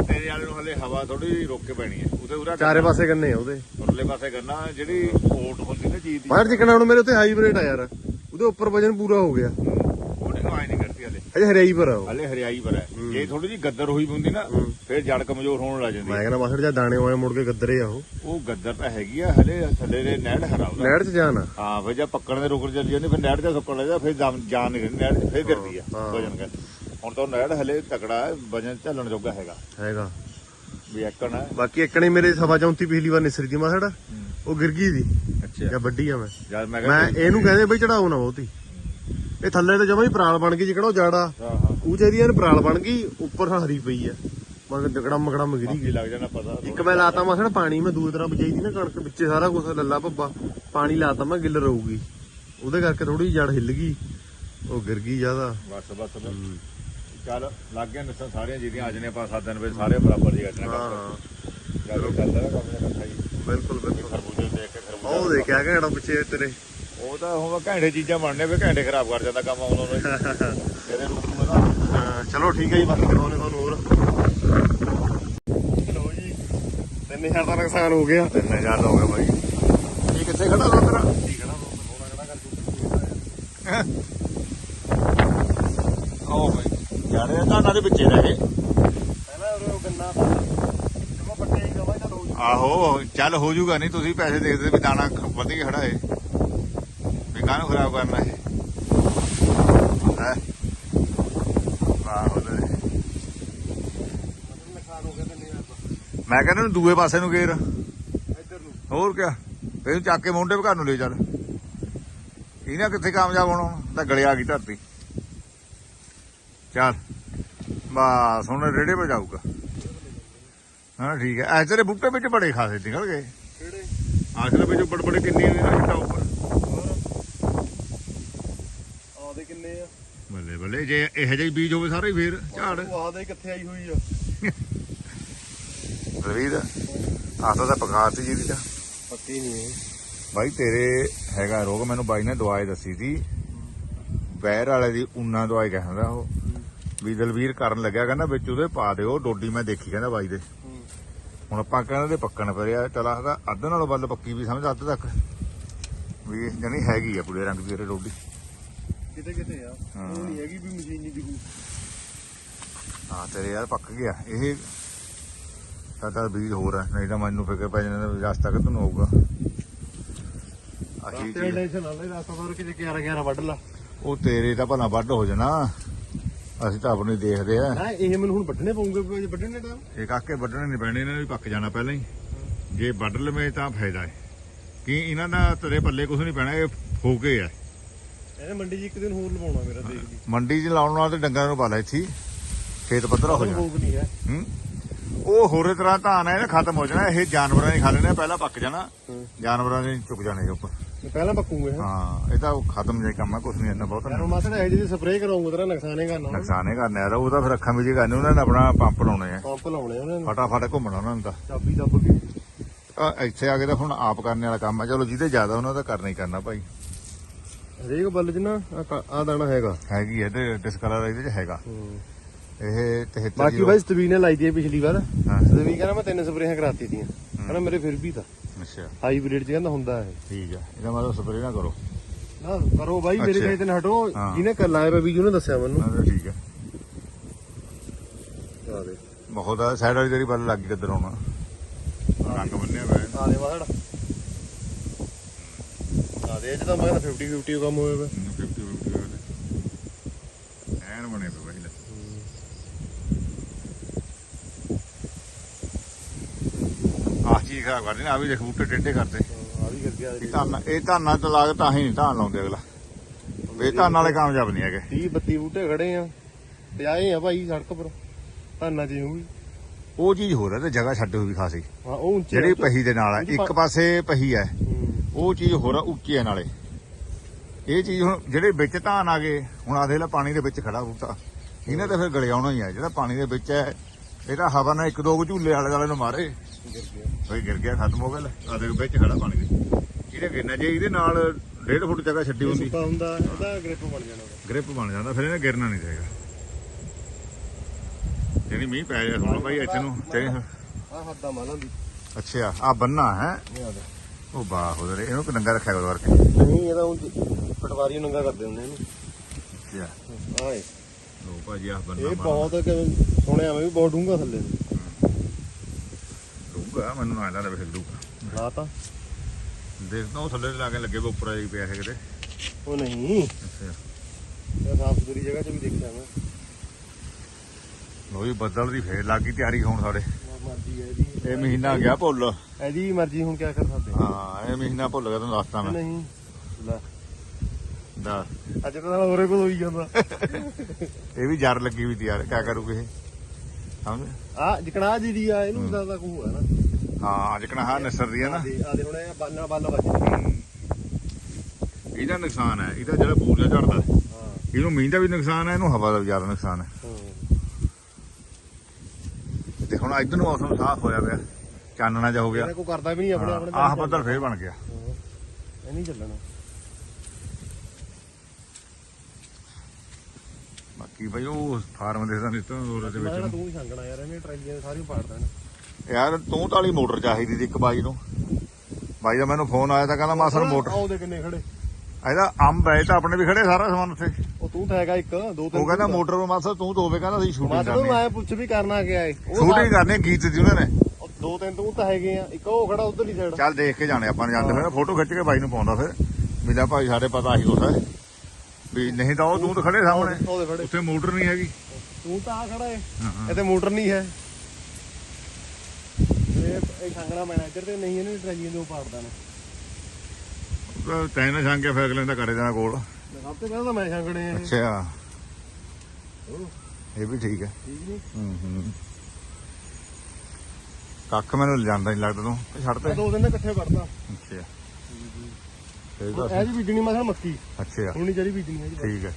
ਤੇਰੇ ਵਾਲੇ ਨੂੰ ਹਲੇ ਹਵਾ ਥੋੜੀ ਰੋਕ ਕੇ ਪੈਣੀ ਹੈ। ਉਹਦੇ ਉਰਾ ਚਾਰੇ ਪਾਸੇ ਗੰਨੇ ਆ ਉਹਦੇ। ਉਰਲੇ ਪਾਸੇ ਕਰਨਾ ਜਿਹੜੀ ਓਟ ਹੁੰਦੀ ਨਾ ਚੀਜ਼ ਦੀ। ਬਾਹਰ ਜਿਕਣਾ ਹੁਣ ਮੇਰੇ ਉੱਤੇ ਹਾਈਬ੍ਰਿਡ ਆ ਯਾਰ। ਉਹਦੇ ਉੱਪਰ ਵਜਨ ਪੂਰਾ ਹੋ ਗਿਆ। ਉਹਨੇ ਆਈ ਨਹੀਂ ਕਰਦੀ ਹਲੇ। ਅਜੇ ਹਰਿਆਈ ਪਰ ਆ ਉਹ। ਹਲੇ ਹਰਿਆਈ ਪਰ ਹੈ। ਜੇ ਥੋੜੀ ਜਿਹੀ ਗੱਦਰ ਹੋਈ ਹੁੰਦੀ ਨਾ ਫਿਰ ਜੜ ਕਮਜ਼ੋਰ ਹੋਣ ਲੱਗ ਜਾਂਦੀ। ਮੈਂ ਕਹਿੰਦਾ ਮਾਸੜ ਜਾਂ ਦਾਣੇ ਹੋਏ ਮੁੜ ਕੇ ਗੱਦਰੇ ਆ ਉਹ। ਉਹ ਗੱਦਰ ਤਾਂ ਹੈਗੀ ਆ ਹਲੇ ਥੱਲੇ ਦੇ ਨਹਿੜ ਹਰਾ ਉਹਦਾ। ਨਹਿਰ 'ਚ ਜਾਣਾ ਹਾਂ ਫਿਰ ਜਦ ਪੱਕਣ ਦੇ ਰੁਕ ਚੱਲ ਜਾਂਦੀ ਫਿਰ ਨਹਿੜ ਤੇ ਸੁੱਕਣ ਲੱਗਦਾ ਫਿਰ ਦਮ ਜਾਨ ਨਹੀਂ ਨਹਿੜ 'ਚ ਫਿਰ ਗਿਰਦੀ ਆ। ਵਜਨ। ਕਰ ਹੁਣ ਤਾਂ ਉਹ ਨਹਿੜ ਹਲੇ ਤਕੜਾ ਵਜਨ ਝੱਲਣ ਜੋਗਾ ਹੈਗਾ। ਹੈਗਾ। ਵੀ ਐਕਣ ਹੈ। ਬਾਕੀ ਮੇਰੇ ਸਵਾ ਚੌਂਤੀ ਪਿਛਲੀ ਵਾਰ ਨਿਸਰੀ ਦੀ ਮਾਸੜ ਉਹ ਗਿਰ ਗਈ ਸੀ। ਅੱਛਾ। ਜਾਂ ਵੱਡੀ ਆ ਮੈਂ। ਜਦ ਮੈਂ ਮੈਂ ਕਿਹਾ ਇਹਨੂੰ ਕਹਿੰਦੇ ਬਈ ਚੜਾਓ ਨਾ ਬਹੁਤੀ। ਇਹ ਥੱਲੇ ਤੇ ਜਮਾ ਹੀ ਪਰਾਲ ਬਣ ਗਈ ਜਿਹੜਾ ਉਹ ਜਾੜਾ। ਉਹ ਇਹਦੀ ਯਾਰ ਪਰਾਲ ਬਣ ਗਈ ਉੱਪਰ ਤਾਂ ਹਰੀ ਪਈ ਆ। ਮਗਰ ਡਗੜਮ ਮਗੜਮ ਗਿਰੀ ਕੀ ਲੱਗ ਜਾਣਾ ਪਤਾ। ਇੱਕ ਮੈਂ ਲਾਤਾ ਮਸਣ ਪਾਣੀ ਮੈਂ ਦੂਜੀ ਤਰ੍ਹਾਂ ਬਚਾਈ ਦੀ ਨਾ ਕਣਕ ਵਿੱਚੇ ਸਾਰਾ ਕੁਝ ਲੱਲਾ ਭੱਬਾ। ਪਾਣੀ ਲਾਤਾ ਮੈਂ ਗਿੱਲ ਰਹੂਗੀ। ਉਹਦੇ ਕਰਕੇ ਥੋੜੀ ਜੜ ਹਿੱਲ ਗਈ। ਉਹ ਗਿਰ ਗਈ ਜ਼ਿਆਦਾ। ਬਸ ਬਸ। ਚੱਲ ਲੱਗ ਗਿਆ ਨਿਸਣ ਸਾਰੀਆਂ ਜਿਹੜੀਆਂ ਅੱਜ ਨੇ ਆਪਾਂ ਸੱਤ ਦਿਨ ਵਿੱਚ ਸਾਰੇ ਬਰਾਬਰ ਜੀ ਕੱਟਣਾ ਹਾਂ ਹਾਂ। ਚੱਲ ਚੱਲਦਾ ਨਾ ਕੰਮ ਦਾ ਇਕੱਠਾ ਹੀ ਬਿਲਕੁਲ ਬਿਲਕੁਲ। ਖਰਬੂਜੇ ਦੇਖ ਕੇ ਖਰਬੂਜਾ ਉਹ ਦੇਖਿਆ ਕਿਹੜਾ ਪਿੱਛੇ ਤੇਰੇ? ਉਹ ਤਾਂ ਹੁਣ ਘੰਟੇ ਚੀਜ਼ਾਂ ਬਣਨੇ ਵੀ ਘੰਟੇ ਖਰਾਬ ਕਰ ਜਾਂਦਾ ਕੰਮ ਉਹਨਾਂ ਨੂੰ ਤੇਰੇ ਰੂਪ ਨੂੰ ਨਾ ਹਾਂ, ਚਲੋ ਠੀਕ ਹੈ ਜੀ ਬਾਕੀ ਦਿਖਾਉਣੇ ਤੁਹਾਨੂੰ ਹੋਰ। ਚਲੋ ਜੀ। 3000 ਦਾ ਨੁਕਸਾਨ ਹੋ ਗਿਆ। ਤਿੰਨ ਹਜ਼ਾਰ ਦਾ ਹੋ ਗਿਆ ਬਾਈ। ਇਹ ਕਿੱਥੇ ਖੜਾ ਤੇਰਾ? ਠੀਕ ਹੈ ਨਾ ਥੋੜਾ ਕਿਹੜਾ ਕਰ ਦੂੰ [laughs] ਆਓ ਬਾਈ ਧਾਨਾਂ ਦੇ ਵਿੱਚੇ ਰਹਿ ਗਏ ਪਹਿਲਾਂ ਉਹ ਗੰਨਾ ਜਮਾ ਪੱਟੇ ਹੀ ਗਵਾ ਚਲੋ ਆਹੋ ਚੱਲ ਹੋ ਜੂਗਾ ਨਹੀਂ ਤੁਸੀਂ ਪੈਸੇ ਦੇ ਦੇ ਵੀ ਦਾਣਾ ਵਧ ਕੇ ਖੜਾ ਏ ਵੀ ਕਾਹਨੂੰ ਖਰਾਬ ਕਰਨਾ ਇਹ? ਹੈ? ਆਹੋ ਤੇ ਨੁਕਸਾਨ ਹੋ ਗਿਆ 3000 ਦਾ ਮੈਂ ਕਹਿੰਦਾ ਇਹਨੂੰ ਦੂਏ ਪਾਸੇ ਨੂੰ ਗੇਰ ਇੱਧਰ ਨੂੰ। ਹੋਰ ਕਿਆ? ਇਹਨੂੰ ਚੱਕ ਕੇ ਮੁੰਡੇ ਘਰ ਨੂੰ ਲੈ ਚੱਲ। ਇਹਨਾਂ ਕਿੱਥੇ ਕਾਮਯਾਬ ਹੋਣਾ? ਤਾਂ ਗਲੇ ਆ ਗਈ ਧਰਤੀ। ਚੱਲ। ਬਸ ਹੁਣ ਰੇੜੇ 'ਤੇ ਜਾਊਗਾ। ਹਾਂ ਠੀਕ ਹੈ। ਐ ਤੇਰੇ ਬੂਟੇ ਵਿੱਚ ਬੜੇ ਖਾਸੇ ਨਿਕਲ ਗਏ। ਕਿਹੜੇ ਆਖਰ ਵਿੱਚ ਬੜੇ ਬੜੇ ਕਿੰਨੇ ਨੇ ਨਾ ਉੱਪਰ। ਆਦੇ ਕਿੰਨੇ ਆ? ਬੱਲੇ ਬੱਲੇ ਜੇ ਇਹੋ ਜਿਹੀ ਬੀਜ ਹੋਵੇ ਸਾਰੇ ਫੇਰ ਝਾੜ। ਆਦੇ ਕਿੱਥੇ ਆਈ ਹੋਈ ਆ? ਰਵੀਦ ਆਸਾ ਤਾਂ ਪਕਾਤੀ ਜੀ ਦੀ ਤਾਂ। ਪੱਤੀ ਨਹੀਂ ਬਾਈ ਤੇਰੇ ਹੈਗਾ ਰੋਗ ਮੈਨੂੰ ਬਾਈ ਨੇ ਦਵਾਈ ਦੱਸੀ ਸੀ। ਬਹਿਰ ਵਾਲੇ ਦੀ ਉਨਾ ਦਵਾਈ ਕਹਿੰਦਾ ਉਹ। ਵੀ ਦਲਵੀਰ ਕਰਨ ਲੱਗਿਆ ਕਹਿੰਦਾ ਵਿੱਚ ਉਹਦੇ ਪਾ ਦਿਓ ਡੋਡੀ ਮੈਂ ਦੇਖੀ ਕਹਿੰਦਾ ਬਾਈ ਦੇ। ਹੁਣ ਆਪਾਂ ਕਹਿੰਦੇ ਤੇ ਪੱਕਣ ਪਰਿਆ ਚਲਾ ਹੈਗਾ ਅੱਧ ਨਾਲੋਂ ਵੱਲ ਪੱਕੀ ਵੀ ਸਮਝ ਅੱਧ ਤੱਕ। ਵੀ ਜਣੀ ਹੈਗੀ ਆ ਪੂਰੇ ਰੰਗ ਦੀ ਤੇਰੇ ਡੋਡੀ। ਕਿਤੇ ਕਿਤੇ ਆ। ਉਹ ਨਹੀਂ ਹੈਗੀ ਵੀ ਮਸ਼ੀਨ ਨਹੀਂ ਦਿਖੂ ਹਾਂ ਤੇਰੇ ਯਾਰ ਪੱਕ ਗਿਆ। ਇਹ ਸਾਡਾ ਬੀਜ ਹੋਰ ਹੈ ਨਹੀਂ ਤਾਂ ਮੈਨੂੰ ਫਿਕਰ ਪੈ ਜਾਂਦਾ ਰਸਤਾ ਨੂੰ ਆਊਗਾ। ਅਸੀਂ ਤੇ ਟੈਨਸ਼ਨ ਨਾ ਲੈ ਰਸਤਾ ਫਰ ਕੇ 11 11 ਵੱਢ ਲਾ। ਉਹ ਤੇਰੇ ਤਾਂ ਭਲਾ ਵੱਢ ਹੋ ਜਾਣਾ। ਅਸੀਂ ਤਾਂ ਆਪਣੀ ਦੇਖਦੇ ਆ। ਨਾ ਇਹ ਮੈਨੂੰ ਹੁਣ ਵੱਢਣੇ ਪਊਗੇ ਵੱਢਣੇ ਤਾਂ। ਇਹ ਕਾਕੇ ਵੱਢਣੇ ਨਹੀਂ ਪੈਣੇ ਇਹਨਾਂ ਨੇ ਪੱਕ ਜਾਣਾ ਪਹਿਲਾਂ ਹੀ। ਜੇ ਵੱਢ ਲਵੇਂ ਤਾਂ ਫਾਇਦਾ ਹੈ। ਕਿ ਇਹਨਾਂ ਦਾ ਤੇਰੇ ਪੱਲੇ ਕੁਝ ਨਹੀਂ ਪੈਣਾ ਇਹ ਫੋਕੇ ਆ। ਇਹਨੇ ਮੰਡੀ 'ਚ ਇੱਕ ਦਿਨ ਹੋਰ ਲਵਾਉਣਾ ਮੇਰਾ ਦੇਖ ਲਈ। ਮੰਡੀ 'ਚ ਲਾਉਣ ਨਾਲ ਤੇ ਡੰਗਰਾਂ ਨੂੰ ਪਾ ਲੈ ਇੱਥੇ। ਖੇਤ ਪੱਧਰਾ ਹੋ ਜਾਣਾ। ਨਹੀਂ ਹੈ। ਹੂੰ? ਉਹ ਹੋਰੇ ਤਰ੍ਹਾਂ ਧਾਨ ਹੈ ਇਹ ਖਤਮ ਹੋ ਜਾਣਾ ਇਹ ਜਾਨਵਰਾਂ ਨੇ ਖਾ ਲੈਣਾ ਪਹਿਲਾਂ ਪੱਕ ਜਾਣਾ। ਜਾਨਵਰਾਂ ਨੇ ਚੁੱਕ ਜਾਣੇ ਉੱਪਰ। ਪਹਿਲਾਂ ਪੱਕੂਗੇ ਹਾਂ? ਹਾਂ ਇਹ ਤਾਂ ਖਤਮ ਜੇ ਕੰਮ ਹੈ ਕੁਝ ਨਹੀਂ ਇੰਨਾ ਬਹੁਤ ਯਾਰ ਮਾਸੜ ਇਹ ਜਿਹੀ ਸਪਰੇਅ ਕਰਾਉਂਗਾ ਤੇਰਾ ਨੁਕਸਾਨੇ ਕਰਨਾ। ਨੁਕਸਾਨ ਹੀ ਕਰਨਾ ਯਾਰ ਉਹ ਤਾਂ ਫਿਰ ਅੱਖਾਂ ਵਿੱਚ ਹੀ ਕਰਨੇ ਉਹਨਾਂ ਨੇ ਆਪਣਾ ਪੰਪ ਲਾਉਣੇ ਆ। ਪੰਪ ਲਾਉਣੇ ਉਹਨਾਂ ਨੇ। ਫਟਾਫਟ ਘੁੰਮਣਾ ਉਹਨਾਂ ਨੂੰ ਤਾਂ। ਚਾਬੀ ਦੱਬ ਕੇ। ਆਹ ਇੱਥੇ ਆ ਕੇ ਤਾਂ ਹੁਣ ਆਪ ਕਰਨ ਵਾਲਾ ਕੰਮ ਹੈ ਚਲੋ ਜਿਹਦੇ ਜ਼ਿਆਦਾ ਉਹਨਾਂ ਦਾ ਕਰਨਾ ਹੀ ਕਰਨਾ ਭਾਈ। ਹਰੇਕ ਬੱਲ 'ਚ ਨਾ ਆ ਦਾਣਾ ਹੈਗਾ। ਹੈਗੀ ਹੈ ਤੇ ਡਿਸਕਲਰ ਇਹਦੇ ਚ ਹੈਗਾ। ਇਹ 73 ਬਾਕੀ ਬਾਈ ਸਤਵੀ ਨੇ ਲਾਈ ਦੀ ਹੈ ਪਿਛਲੀ ਵਾਰ। ਹਾਂ। ਕਹਿੰਦਾ ਮੈਂ ਤਿੰਨ ਸਪਰੇਆਂ ਕਰਾਤੀ ਦੀਆਂ ਕਹਿੰਦਾ ਮੇਰੇ ਫਿਰ ਵੀ ਤਾਂ। ਅੱਛਾ। ਹਾਈਬ੍ਰਿਡ 'ਚ ਕਹਿੰਦਾ ਹੁੰਦਾ ਹੈ ਠੀਕ ਹੈ ਇਹਦਾ ਮਤਲਬ ਸਪਰੇਅ ਨਾ ਕਰੋ। ਨਾ ਕਰੋ ਬਾਈ ਮੇਰੇ ਅੱਛਾ। ਖੇਤ ਨੇ ਹਟੋ। ਹਾਂ। ਜਿਹਨੇ ਕਰ ਲਾਇਆ ਵੀ ਉਹਨੇ ਦੱਸਿਆ ਮੈਨੂੰ। ਹਾਂ ਤਾਂ ਠੀਕ ਹੈ ਆ ਦੇ। ਬਹੁਤ ਆ ਸਾਈਡ ਵਾਲੀ ਤੇਰੀ ਬੱਲ ਲੱਗ ਗਈ ਕਿੱਧਰ ਆਉਣਾ ਰੰਗ ਬੰਨਿਆ ਹੋਇਆ ਆ ਦੇ ਵਾੜ ਆ ਦੇ ਇਹ 'ਚ ਤਾਂ ਮੈਂ 50 50 ਕੰਮ ਹੋਇਆ ਵਾ 50 50 ਐਨ ਬਣੇ ਪਏ ਬਾਈ ਲੈ ਚੀਜ਼ ਖਰਾਬ ਕਰਦੇ ਨੇ ਆ ਵੀ ਦੇਖ ਬੂਟੇ ਟੇਢੇ ਕਰਦੇ। ਆ ਵੀ ਕਰ ਗਿਆ ਇਹ ਧਾਨਾ ਇਹ ਧਾਨਾ ਤੇ ਲਾਗ ਤਾਂ ਹੀ ਨਹੀਂ ਧਾਨ ਲਾਉਂਦੇ ਅਗਲਾ। ਇਹ ਧਾਨ ਵਾਲੇ ਕਾਮਯਾਬ ਨਹੀਂ ਹੈਗੇ। 30 32 ਬੂਟੇ ਖੜੇ ਆ ਤੇ ਆਏ ਆ ਭਾਈ ਸੜਕ ਪਰ ਧਾਨਾ ਚ ਵੀ ਉਹ ਚੀਜ਼ ਹੋ ਰਿਹਾ ਤੇ ਜਗ੍ਹਾ ਛੱਡ ਹੋਈ ਵੀ ਖਾਸੀ। ਹਾਂ ਉਹ ਉੱਚੇ ਜਿਹੜੀ ਪਹੀ ਦੇ ਨਾਲ ਹੈ ਇੱਕ ਪਾਸੇ ਪਹੀ ਹੈ ਹੂੰ। ਉਹ ਚੀਜ਼ ਹੋਰ ਆ, ਉੱਚੀ ਹੈ ਨਾਲੇ। ਇਹ ਚੀਜ਼ ਹੁਣ ਜਿਹੜੇ ਵਿੱਚ ਧਾਨ ਆ ਗਏ ਹੁਣ ਆ ਦੇਖ ਲੈ ਪਾਣੀ ਦੇ ਵਿੱਚ ਖੜਾ ਬੂਟਾ। ਇਹਨੇ ਤਾਂ ਫਿਰ ਗਲਿਆਉਣਾ ਹੀ ਹੈ ਜਿਹੜਾ ਪਾਣੀ ਦੇ ਵਿੱਚ ਹੈ ਇਹ ਤਾਂ ਹਵਾ ਨਾਲ ਇੱਕ ਦੋ ਝੂਲੇ ਵਾਲੇ ਵਾਲੇ ਨੂੰ ਮਾਰੇ। ਗਿਰ ਗਿਆ ਬਈ ਗਿਰ ਗਿਆ ਖਤਮ ਹੋ ਗਿਆ ਲੈ। ਆ ਦੇਖ ਵਿੱਚ ਖੜਾ ਪਾਣੀ ਦੇ ਇਹਦੇ ਗਿਰਨਾ ਜੇ ਇਹਦੇ ਨਾਲ 1.5 ਫੁੱਟ ਜਗ੍ਹਾ ਛੱਡੀ ਹੁੰਦੀ। ਸੁੱਕਾ ਹੁੰਦਾ ਉਹਦਾ ਗ੍ਰਿਪ ਬਣ ਜਾਣਾ। ਗ੍ਰਿਪ ਬਣ ਜਾਂਦਾ ਫਿਰ ਇਹਨੇ ਗਿਰਨਾ ਨਹੀਂ ਚਾਹੀਦਾ ਜਿਹੜੀ ਮੀਂਹ ਪੈ ਰਿਹਾ ਸੁਣ ਭਾਈ ਇੱਥੇ ਨੂੰ ਤੇ ਆਹ ਹੱਦਾਂ ਮਾਲਾਂ ਦੀ ਅੱਛਾ ਆ ਬੰਨਾ ਹੈ ਆ ਉਹ ਬਾਹ ਉਹਦੇ ਇਹਨੂੰ ਕਿ ਨੰਗਾ ਰੱਖਿਆ ਕਰੋ ਵਰਕੇ ਨਹੀਂ ਇਹਦਾ ਉਂਝ ਪਟਵਾਰੀ ਨੰਗਾ ਕਰਦੇ ਹੁੰਦੇ ਇਹਨੂੰ। ਅੱਛਾ। ਆਏ ਲੋ ਭਾਜੀ ਆ ਬੰਨਾ ਇਹ ਬਹੁਤ ਸੁਣਿਆ ਮੈਂ ਵੀ ਬਹੁਤ ਡੂੰਘਾ ਥੱਲੇ। ਨੂੰ ਡੂੰਗਾ ਮੈਨੂੰ ਨਾ ਲੱਗਦਾ ਵੇਖ ਡੂੰਗਾ ਲਾ ਤਾਂ ਦੇਖਦਾ ਉਹ ਥੱਲੇ ਲਾ ਕੇ ਲੱਗੇ ਵੇ ਉੱਪਰ ਆਈ ਪਿਆ ਹੈ ਕਿਤੇ। ਉਹ ਨਹੀਂ। ਅੱਛਾ। ਇਹ ਸਾਫ਼ ਸੁਥਰੀ ਜਗ੍ਹਾ 'ਚ ਵੀ ਦੇਖਿਆ ਮੈਂ। ਲੋ ਜੀ ਬੱਦਲ ਦੀ ਫੇਰ ਲੱਗੀ ਤਿਆਰੀ ਹੋਣ ਸਾਡੇ। ਮਰਜ਼ੀ ਹੈ ਇਹਦੀ ਇਹ ਮਹੀਨਾ ਗਿਆ ਭੁੱਲ। ਇਹਦੀ ਮਰਜ਼ੀ ਹੁਣ ਕੀ ਕਰ ਸਕਦੇ? ਹਾਂ ਇਹ ਮਹੀਨਾ ਭੁੱਲ ਗਿਆ ਤੁਹਾਨੂੰ ਦੱਸਤਾ ਮੈਂ। ਨਹੀਂ। ਲੈ। ਦਾ ਅੱਜ ਤਾਂ ਹੋਰੇ ਕੋਲ ਹੋਈ ਜਾਂਦਾ। [laughs] ਇਹ ਵੀ ਜਰ ਲੱਗੀ ਵੀ ਤੀ ਯਾਰ ਕਿਆ ਕਰੂਗੇ ਇਹ ਸਮਝ ਆ ਜਿਕਣਾ ਜੀ ਦੀ ਆ ਇਹਨੂੰ ਦਾ ਤਾਂ ਕੋ ਹੈ ਨਾ। ਹਾਂ ਅੱਜ ਕਣਾ ਹਾਂ ਨਸਰ ਦੀ ਹੈ ਨਾ। ਆ ਦੇ ਹੁਣ ਇਹ ਬਾਨਾ ਬਾਲਾ ਵੱਜ ਇਹਦਾ ਨੁਕਸਾਨ ਹੈ ਇਹਦਾ ਜਿਹੜਾ ਬੂਰ ਜਿਹਾ ਝੜਦਾ। ਹਾਂ। ਇਹਨੂੰ ਮੀਂਹ ਦਾ ਵੀ ਨੁਕਸਾਨ ਹੈ ਇਹਨੂੰ ਹਵਾ ਦਾ ਵੀ ਜ਼ਿਆਦਾ ਨੁਕਸਾਨ ਹੈ। ਤੇ ਹੁਣ ਇੱਧਰ ਨੂੰ ਮੌਸਮ ਸਾਫ਼ ਹੋਇਆ ਪਿਆ ਚਾਨਣਾ ਜਿਹਾ ਹੋ ਗਿਆ। ਇਹਨੇ ਕੋ ਕਰਦਾ ਵੀ ਨਹੀਂ ਆਪਣੇ ਆਪਣੇ ਆਹ ਬੱਦਲ ਫੇਰ ਬਣ ਗਿਆ। ਇਹ ਨਹੀਂ ਚੱਲਣਾ। ਬਾਕੀ ਬਈ ਉਹ ਫਾਰਮ ਦੇ ਤਾਂ ਨਿੱਤੋਂ ਦੂਰ ਦੇ ਮੈਂ ਕਿਹਾ ਵਿੱਚ ਤੂੰ ਹੀ ਸੰਗਣਾ ਯਾਰ ਇਹਨੇ ਟਰਾਲੀਆਂ ਸਾਰੀਆਂ ਪਾੜ ਦੇਣ। ਯਾਰ ਤੂੰ ਤਾਂ ਵਾਲੀ ਮੋਟਰ ਚਾਹੀਦੀ ਸੀ ਇੱਕ ਬਾਈ ਨੂੰ। ਬਾਈ ਦਾ ਮੈਨੂੰ ਫੋਨ ਆਇਆ ਤਾਂ ਕਹਿੰਦਾ ਮਾਸਰ ਮੋਟਰ। ਆਉ ਦੇ ਕਿੰਨੇ ਖੜੇ? ਇਹਦਾ ਅੰਬ ਹੈ ਤਾਂ ਆਪਣੇ ਵੀ ਖੜੇ ਸਾਰਾ ਸਮਾਨ ਉੱਥੇ। ਉਹ ਤੂੰ ਤਾਂ ਹੈਗਾ ਇੱਕ ਦੋ ਤਿੰਨ ਉਹ ਕਹਿੰਦਾ ਮੋਟਰ ਨੂੰ ਮਾਸਰ ਤੂੰ ਤੋਵੇ ਕਹਿੰਦਾ ਅਸੀਂ ਸ਼ੂਟਿੰਗ ਕਰਨੀ ਨੂੰ ਆਇਆ ਪੁੱਛ ਵੀ ਕਰਨਾ ਕਿਆ ਏ? ਉਹ ਸ਼ੂਟਿੰਗ ਕਰਨੀ ਗੀਤ ਦੀ ਉਹਨਾਂ ਨੇ। ਉਹ ਦੋ ਤਿੰਨ ਤੂੰ ਤਾਂ ਹੈਗੇ ਆ ਇੱਕ ਉਹ ਖੜਾ ਉਧਰਲੀ ਸਾਈਡ ਚੱਲ ਦੇਖ ਕੇ ਜਾਣੇ ਆਪਾਂ ਨੂੰ ਜਾਂਦੇ ਫਿਰ ਫੋਟੋ ਖਿੱਚ ਕੇ ਬਾਈ ਨੂੰ ਪਾਉਂਦਾ ਫਿਰ। ਮੇਰਾ ਭਾਈ ਸਾਡੇ ਪਤਾ ਹੀ ਕੁਛ ਹੈ। ਵੀ ਨਹੀਂ ਤਾਂ ਉਹ ਤੂੰ ਤਾਂ ਖੜੇ ਸਾਹਮਣੇ। ਉਹਦੇ ਖੜੇ। ਉੱਥੇ ਮੋਟਰ ਨਹੀਂ ਹੈਗੀ। ਤੂੰ ਤਾਂ ਆ ਖੜਾ ਏ। ਇੱਥੇ ਮੋਟਰ ਨਹੀਂ ਹੈ। ਇਹ ਇਹ ਸੰਗਣਾ ਮੈਨੇਜਰ ਤੇ ਨਹੀਂ ਇਹਨੇ ਟਰਾਲੀਆਂ ਦੇ ਪਾੜ ਦੇਣਾ ਉਹ ਤੈਨੂੰ ਨਾ ਸੰਗ ਕੇ ਫੇਕ ਲੈਂਦਾ ਕਰੇ ਦੇਣਾ ਕੋਲ। ਮੈਂ ਸਭ ਤੋਂ ਪਹਿਲਾਂ ਤਾਂ ਮੈਂ ਸੰਗਣੇ ਆ। ਅੱਛਾ। ਇਹ ਵੀ ਠੀਕ ਹੈ। ਠੀਕ ਨਹੀਂ? ਹੂੰ ਹੂੰ। ਕੱਖ ਮੈਨੂੰ ਲਿਜਾਂਦਾ ਨਹੀਂ ਲੱਗਦਾ ਤੂੰ। ਛੱਡ ਤੇ ਦੋ ਦਿਨ ਦੇ ਇਕੱਠੇ ਅੱਛਾ। ਇਹ ਇਹ ਤਾਂ ਜੀ ਬੀਜਣੀ ਮਸਲ ਮੱਕੀ। ਅੱਛਾ। ਹੁਣ ਨਹੀਂ ਜਿਹੜੀ ਬੀਜਣੀ ਹੈ ਜੀ ਠੀਕ ਹੈ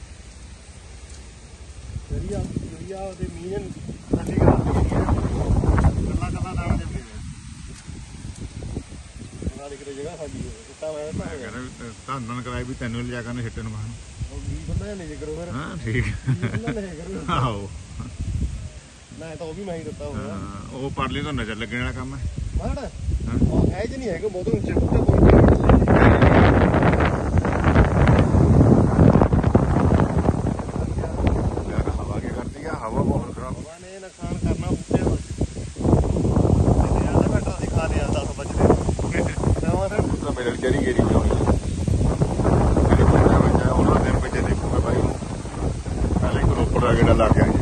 ਜਿਹੜੀ ਆ। ਜਿਹੜੀ ਆ ਤੇ ਮੀਂਹ ਨੇ ਠੰਡੀ ਕਰਾ ਦਿੱਤੀ ਹੈ ਕੱਲਾ ਕੱਲਾ ਦਾਣਾ ਦੇ ਪਏ ਨਾਲ ਇੱਕ ਜਗ੍ਹਾ ਸਾਡੀ ਹੈ। ਇੱਟਾਂ ਮੈਂ ਕਰਾਈ ਵੀ ਤੈਨੂੰ ਕਰਨੇ ਉਹ ਵੀ ਬੰਦਾ ਨਹੀਂ ਕਰੋ ਫਿਰ। ਹਾਂ ਠੀਕ। ਬੰਦਾ ਨਹੀਂ ਕਰੋ। ਆਓ ਨਾ ਤਾਂ ਉਹ ਵੀ ਮੈਂ ਹੀ ਦਿੱਤਾ ਹੋਇਆ। ਉਹ ਪਰਲੀ ਤੋਂ ਨਜ਼ਰ ਲੱਗਣ ਵਾਲਾ ਕੰਮ ਹੈ। ਮਾੜਾ। ਹਾਂ। ਉਹ ਐ ਜ ਨਹੀਂ ਹੈਗਾ ਬਹੁਤ ਉੱਚੇ ਬੂਟੇ ਕੋਈ ਯਾਰ ਹਵਾ ਕੀ ਕਰਦੀ ਆ ਹਵਾ ਬਹੁਤ ਖਰਾਬ ਹਵਾ ਨੇ ਨੁਕਸਾਨ ਕਰਨਾ ਬੂਟੇ ਦਾ ਤੇ ਆਦਾ ਘਟਾ ਸੀ ਖਾ ਲਿਆ 10 ਵਜੇ ਨਵਾਂ ਲਈ ਜਿਹੜੀ ਗੇਰੀ ਬਣਾਉਣੀ ਮੇਰੇ ਕੋਲ ਜਾ ਮੈਂ ਉਹਨਾਂ ਦਿਨ ਵਿੱਚ ਦੇਖੂਗਾ ਭਾਈ ਪਹਿਲੇ ਇੱਕ ਰੋਪੜ ਦਾ ਗੇੜਾ ਲਾ ਕੇ ਆਏ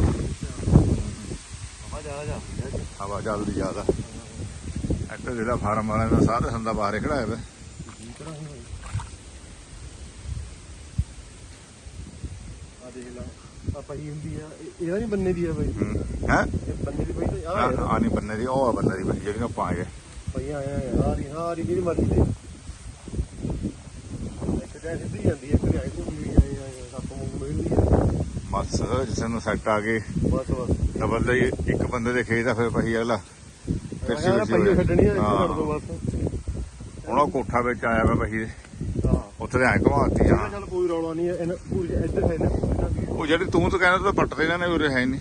ਹਵਾ ਜਲਦੀ ਜ਼ਿਆਦਾ। ਇੱਥੇ ਜਿਹੜਾ ਫਾਰਮ ਵਾਲਿਆਂ ਦਾ ਸਾਧ ਸੰਦਾ ਬਾਹਰ ਖੜਾ ਹੈ ਵੇ। ਆ ਦੇਖ ਲਾ ਆ ਪਈ ਹੁੰਦੀ ਆ। ਇਹ- ਇਹਦਾ ਨਹੀਂ ਬੰਨੇ ਦੀ ਆ ਬਈ ਹੈ। ਇਹ ਬੰਨੇ ਦੀ ਪਈ ਤਾਂ ਆ ਆ ਆ ਨਹੀਂ ਬੰਨੇ ਦੀ ਉਹ ਆ ਬੰਨੇ ਦੀ ਬਣੀ ਜਿਹੜੀਆਂ ਪਾਏ ਪਈ ਆਇਆ ਆ ਰਹੀ ਹਾਂ ਆ ਰਹੀ ਜਿਹੜੀ ਮਰਜ਼ੀ ਦੇ ਇੱਕ ਤਾਂ ਸਿੱਧੀ ਜਾਂਦੀ ਹੈ ਇੱਕ ਆਈ ਤੋਂ ਵੀ ਆਈ ਆਈ ਸੱਪ ਮੂੰਹ ਮਿਲਦੀ ਆ ਬਸ ਜਿਸ ਨੂੰ ਸੈੱਟ ਆ ਗਏ ਬਸ ਬਸ। ਡਬਲ ਦੇ ਇੱਕ ਬੰਦੇ ਦੇ ਖੇਤ ਆ ਫਿਰ ਪਹੀ ਅਗਲਾ ਫਿਰ ਕਿਹਾ ਪਈਓ ਛੱਡਣੀ ਆ ਇੱਕ ਹਾਂ। ਛੱਡ ਦੋ ਬਸ। ਹੁਣ ਉਹ ਕੋਠਾ ਵਿੱਚ ਆਇਆ ਵਾ ਹਾਂ। ਉੱਥੇ ਐ ਇਹ ਆ ਚੱਲ ਕੋਈ ਰੌਲਾ ਨਹੀਂ ਇਹਨਾਂ ਪੂਰੀ ਇੱਧਰ ਹੈ ਨਾ ਪੂਰੀ ਉਹ ਜਿਹੜੀ ਤੂੰ ਤਾਂ ਕਹਿੰਦਾ ਤਾਂ ਪੱਟਦੇ ਇਹਨਾਂ ਨੇ ਉਰੇ ਹੈ ਨਹੀਂ।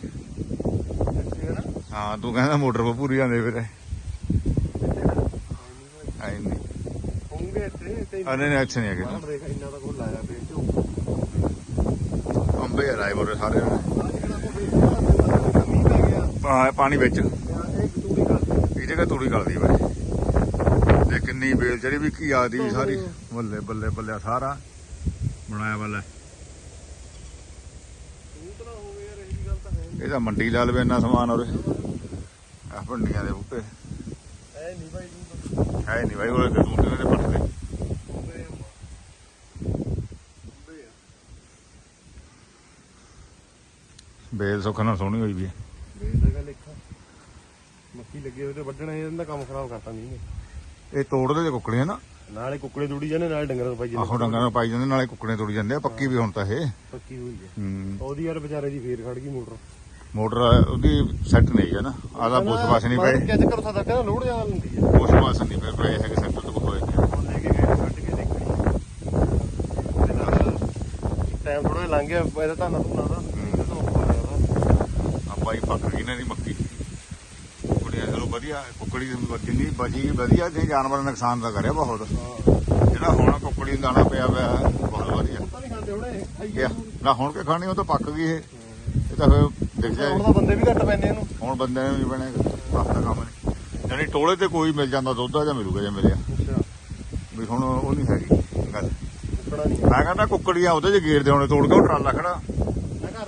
ਹੈ ਤੂੰ ਕਹਿੰਦਾ ਮੋਟਰ ਪਾ ਪੂਰੀ ਜਾਂਦੇ ਫਿਰ। ਐ ਨਹੀਂ। ਹੋਣਗੇ ਇੱਥੇ ਤੇ ਅਰੇ ਨੇ ਅੱਛੇ ਨਹੀਂ ਹੈਗੇ। ਇੰਨਾ ਤਾਂ ਕੋਈ ਲਾਇਆ ਅੰਬੇ ਆ ਬੋਰੇ ਸਾਰੇ ਹਾਂ ਪਾਣੀ ਵਿੱਚ। ਇਹ ਜਗ੍ਹਾ ਤੂੜੀ ਗਲਦੀ ਬਾਈ। ਤੇ ਕਿੰਨੀ ਬੇਲ ਜਿਹੜੀ ਵੀ ਕੀ ਆਦੀ ਸਾਰੀ। ਬੱਲੇ ਬੱਲੇ ਬੱਲੇ ਸਾਰਾ ਬਣਾਇਆ ਵਾਲਾ ਤੂਤਰਾ ਹੋਵੇ ਯਾਰ ਇਹ ਗੱਲ ਤਾਂ ਹੈ ਮੰਡੀ ਲਾ ਲਵੇ ਇੰਨਾ ਸਮਾਨ ਉਰੇ। ਆ ਭੰਡੀਆਂ ਦੇ ਬੂਟੇ। ਐ ਨਹੀਂ ਭਾਈ ਤੂੰ ਤਾਂ ਹੈ ਨਹੀਂ ਬਾਈ ਉਹ ਤੇ ਦੂਰ ਦੇ ਪੱਟਦੇ ਹੁੰਦੇ ਆ ਹੁੰਦੇ ਆ ਬੇਲ ਸੁੱਖ ਨਾਲ ਸੋਹਣੀ ਹੋਈ ਵੀ ਹੈ। ਵੇਚ ਦਾ ਗੱਲ ਇੱਕ ਮੱਕੀ ਲੱਗੇ ਹੋਏ ਤੇ ਵੱਢਣਾ ਇਹਦਾ ਕੰਮ ਖਰਾਬ ਕਰਤਾ ਨਹੀਂ ਇਹ ਤੋੜਦੇ ਤੇ ਕੁੱਕੜੀਆਂ ਨਾ? ਨਾਲੇ ਕੁੱਕੜੇ ਜੁੜੀ ਜਾਂਦੇ ਨਾਲ ਡੰਗਰਾਂ ਪਾਈ ਆਹੋ ਡੰਗਰਾਂ ਨੂੰ ਪਾਈ ਜਾਂਦੇ ਨਾਲੇ ਕੁੱਕੜੀਆਂ ਤੋੜੀ ਜਾਂਦੇ ਆ ਪੱਕੀ ਵੀ ਹੁਣ ਤਾਂ ਇਹ। ਪੱਕੀ ਹੋਈ ਹੈ। ਹੂੰ ਉਹਦੀ ਯਾਰ ਵਿਚਾਰੇ ਦੀ ਫੇਰ ਖੜ ਗਈ ਮੋਟਰ। ਮੋਟਰ ਉਹਦੀ ਸੈੱਟ ਨਹੀਂ ਹੈ ਨਾ। ਆਦਾ ਬੁੱਸ ਬਾਸ ਨਹੀਂ ਪਏ। ਕਿਆ ਚੱਕਰ ਸਕਦਾ ਕਹਿੰਦਾ ਲੋਡ ਜ਼ਿਆਦਾ ਲੈਂਦੀ ਹੈ ਬੁੱਸ ਬਾਸ ਨਹੀਂ ਪਏ ਪਏ ਹੈਗੇ ਸੈੱਟ ਤੋਂ ਹੋਏ ਨੇ ਹੁਣ ਲੈ ਕੇ ਗਏ ਕੱਢ ਕੇ ਦੇਖਣੀ। ਟਾਈਮ ਥੋੜਾ ਲੰਘ ਗਿਆ ਇਹਦਾ ਤਾਂ ਨਾ ਧੁਨਾ ਦਾ ਇਹਦਾ ਤਾਂ ਉੱਪਰ ਹੀ ਪੱਕ ਗਈ ਨਾ ਦੀ ਮੱਕੀ। ਕੁਕੜੀਆਂ ਚਲੋ ਵਧੀਆ ਕੁਕੜੀ ਜਿੰਨੀ ਬਚੀ ਵਧੀਆ ਜੇ ਜਾਨਵਰਾਂ ਨੁਕਸਾਨ ਤਾਂ ਕਰਿਆ ਬਹੁਤ। ਜਿਹੜਾ ਹੁਣ ਕੁਕੜੀ ਨੂੰ ਦਾਣਾ ਪਿਆ ਹੋਇਆ ਹੈ, ਬਹੁਤ ਵਧੀਆ। ਨਾ ਹੁਣ ਕੇ ਖਾਣੀ ਉਹ ਤਾਂ ਪੱਕ ਗਈ ਇਹ। ਇਹ ਤਾਂ ਫਿਰ ਦਿਖ ਜਾਏ। ਹੁਣ ਤਾਂ ਬੰਦੇ ਵੀ ਘੱਟ ਪੈਂਦੇ ਇਹਨੂੰ। ਹੁਣ ਬੰਦੇ ਨੇ ਵੀ ਬਣੇਗਾ ਪੱਕਦਾ ਕੰਮ ਨਹੀਂ। ਜਾਨੀ ਟੋਲੇ ਤੇ ਕੋਈ ਮਿਲ ਜਾਂਦਾ ਦੁੱਧ ਆ ਜਾਂ ਮਿਲੂਗਾ ਜੇ ਮਿਲਿਆ। ਅੱਛਾ। ਵੀ ਹੁਣ ਉਹ ਨਹੀਂ ਹੈਗੀ ਗੱਲ। ਨਹੀਂ। ਮੈਂ ਕਹਿੰਦਾ ਕੁੱਕੜੀਆਂ ਉਹਦੇ 'ਚ ਗੇਰ ਦੇ ਹੋਣੇ ਤੋੜ ਕੇ ਉਹ ਟਰਾਲਾ ਖੜਾ।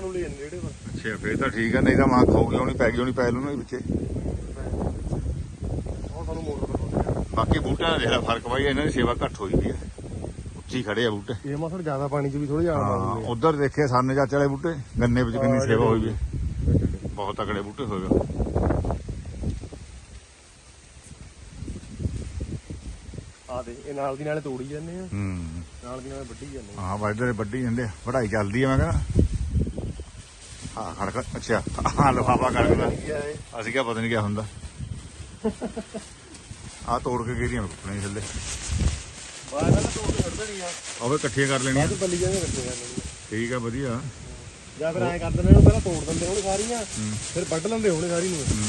ਨੂੰ ਲੈ ਜਾਂਦੇ ਜਿਹੜੇ ਪਰ ਅੱਛਾ ਫੇਰ ਤਾਂ ਠੀਕ ਹੈ ਨਹੀਂ ਤਾਂ ਮਾਂ ਖਾਊਗੀ ਹੋਣੀ ਪੈ ਗਈ ਹੋਣੀ ਪੈ ਲੂ ਵਿੱਚੇ। ਉਹ ਮੋਟਰ ਬਾਕੀ ਬੂਟਿਆਂ ਦਾ ਜਿਹੜਾ ਫ਼ਰਕ ਬਾਈ ਇਹਨਾਂ ਦੀ ਸੇਵਾ ਘੱਟ ਹੋਈ ਵੀ ਹੈ ਹੀ ਖੜੇ ਆ ਬੂਟੇ। ਇਹ ਮਸੜ ਜ਼ਿਆਦਾ ਪਾਣੀ 'ਚ ਵੀ ਥੋੜੇ ਜਿਹਾ ਹਾਂ ਉਧਰ ਦੇਖੇ ਸਾਨੇ ਚਾਚੇ ਵਾਲੇ ਬੂਟੇ ਗੰਨੇ ਵਿੱਚ ਕਿੰਨੀ ਸੇਵਾ ਹੋਈ ਵੀ। ਬਹੁਤ ਤਕੜੇ ਬੂਟੇ ਹੋਏ ਆ। ਦੇ ਇਹ ਨਾਲ ਦੀ ਨਾਲੇ ਤੋੜੀ ਜਾਂਦੇ ਆ। ਹੂੰ। ਨਾਲ ਦੀ ਨਾਲੇ ਵੱਢੀ ਜਾਂਦੇ ਆ। ਹਾਂ ਵਾਇਦੇ ਵੱਡੀ ਜਾਂਦੇ ਆ। ਵਢਾਈ ਚੱਲਦੀ ਆ ਮੈਂ ਕਹਿੰਦਾ। ਹਾਂ ਖੜਕ ਅੱਛਾ ਹਾਂ ਲਫਾਫਾ ਖੜਕਦਾ ਅਸੀਂ ਕਿਹਾ ਪਤਾ ਨਹੀਂ ਕਿਆ ਹੁੰਦਾ। ਆ ਤੋੜ ਕੇ ਗੇਰੀਆਂ ਕੁੱਪਣੇ ਥੱਲੇ? ਬਾਹਰ ਨਾਲ ਤੋੜ ਕੇ ਛੱਡ ਦੇਣੀ ਆ ਉਹ ਵੀ ਇਕੱਠੀਆਂ ਕਰ ਲੈਣੀਆਂ। ਬਾਅਦ ਰੱਖੇ ਜਾਂਦੇ ਠੀਕ ਆ ਵਧੀਆ। ਜਾਂ ਫਿਰ ਐਂ ਕਰ ਦਿੰਦੇ ਇਹਨੂੰ ਪਹਿਲਾਂ ਤੋੜ ਦਿੰਦੇ ਹੋਣ ਸਾਰੀਆਂ ਹੂੰ। ਫਿਰ ਵੱਢ ਲੈਂਦੇ ਹੋਣ ਸਾਰੀ ਨੂੰ। ਹੂੰ।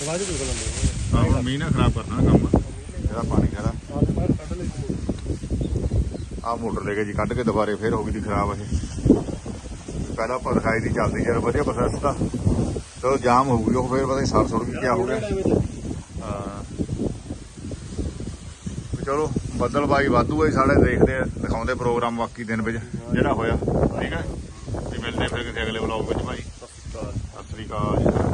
ਤੇ ਬਾਅਦ ਚ ਚੁੱਕ ਲੈਂਦੇ ਹੋਣ। ਆਹ ਹੁਣ ਮੀਂਹ ਨਾ ਖਰਾਬ ਕਰਨਾ ਕੰਮ। ਇਹਦਾ ਪਾਣੀ ਖੜਾ। ਆ ਮੋਟਰ ਲੈ ਕੇ ਜੀ ਕੱਢ ਕੇ ਦੁਬਾਰੇ ਫੇਰ ਹੋ ਗਈ ਦੀ ਖਰਾਬ ਇਹ। ਪਹਿਲਾਂ ਆਪਾਂ ਦਿਖਾਈ ਦੀ ਚੱਲਦੀ ਯਾਰ ਵਧੀਆ ਪ੍ਰੋਸੈਸ ਦਾ ਚਲੋ ਜਾਮ ਹੋ ਗਈ ਉਹ ਫੇਰ ਪਤਾ ਨਹੀਂ ਸਾਰ ਸੁੜ ਗਈ ਕਿਆ ਹੋ ਗਿਆ। ਹਾਂ। ਚਲੋ ਬੱਦਲਬਾਈ ਵਾਧੂ ਹੈ ਸਾਡੇ ਦੇਖਦੇ ਆ ਦਿਖਾਉਂਦੇ ਪ੍ਰੋਗਰਾਮ ਬਾਕੀ ਦਿਨ ਵਿੱਚ ਜਿਹੜਾ ਹੋਇਆ। ਠੀਕ ਹੈ ਤੇ ਮਿਲਦੇ ਫਿਰ ਕਿਸੇ ਅਗਲੇ ਵਲੌਗ ਵਿੱਚ ਭਾਈ ਸਤਿ ਸ਼੍ਰੀ ਅਕਾਲ। ਸਤਿ ਸ੍ਰੀ ਅਕਾਲ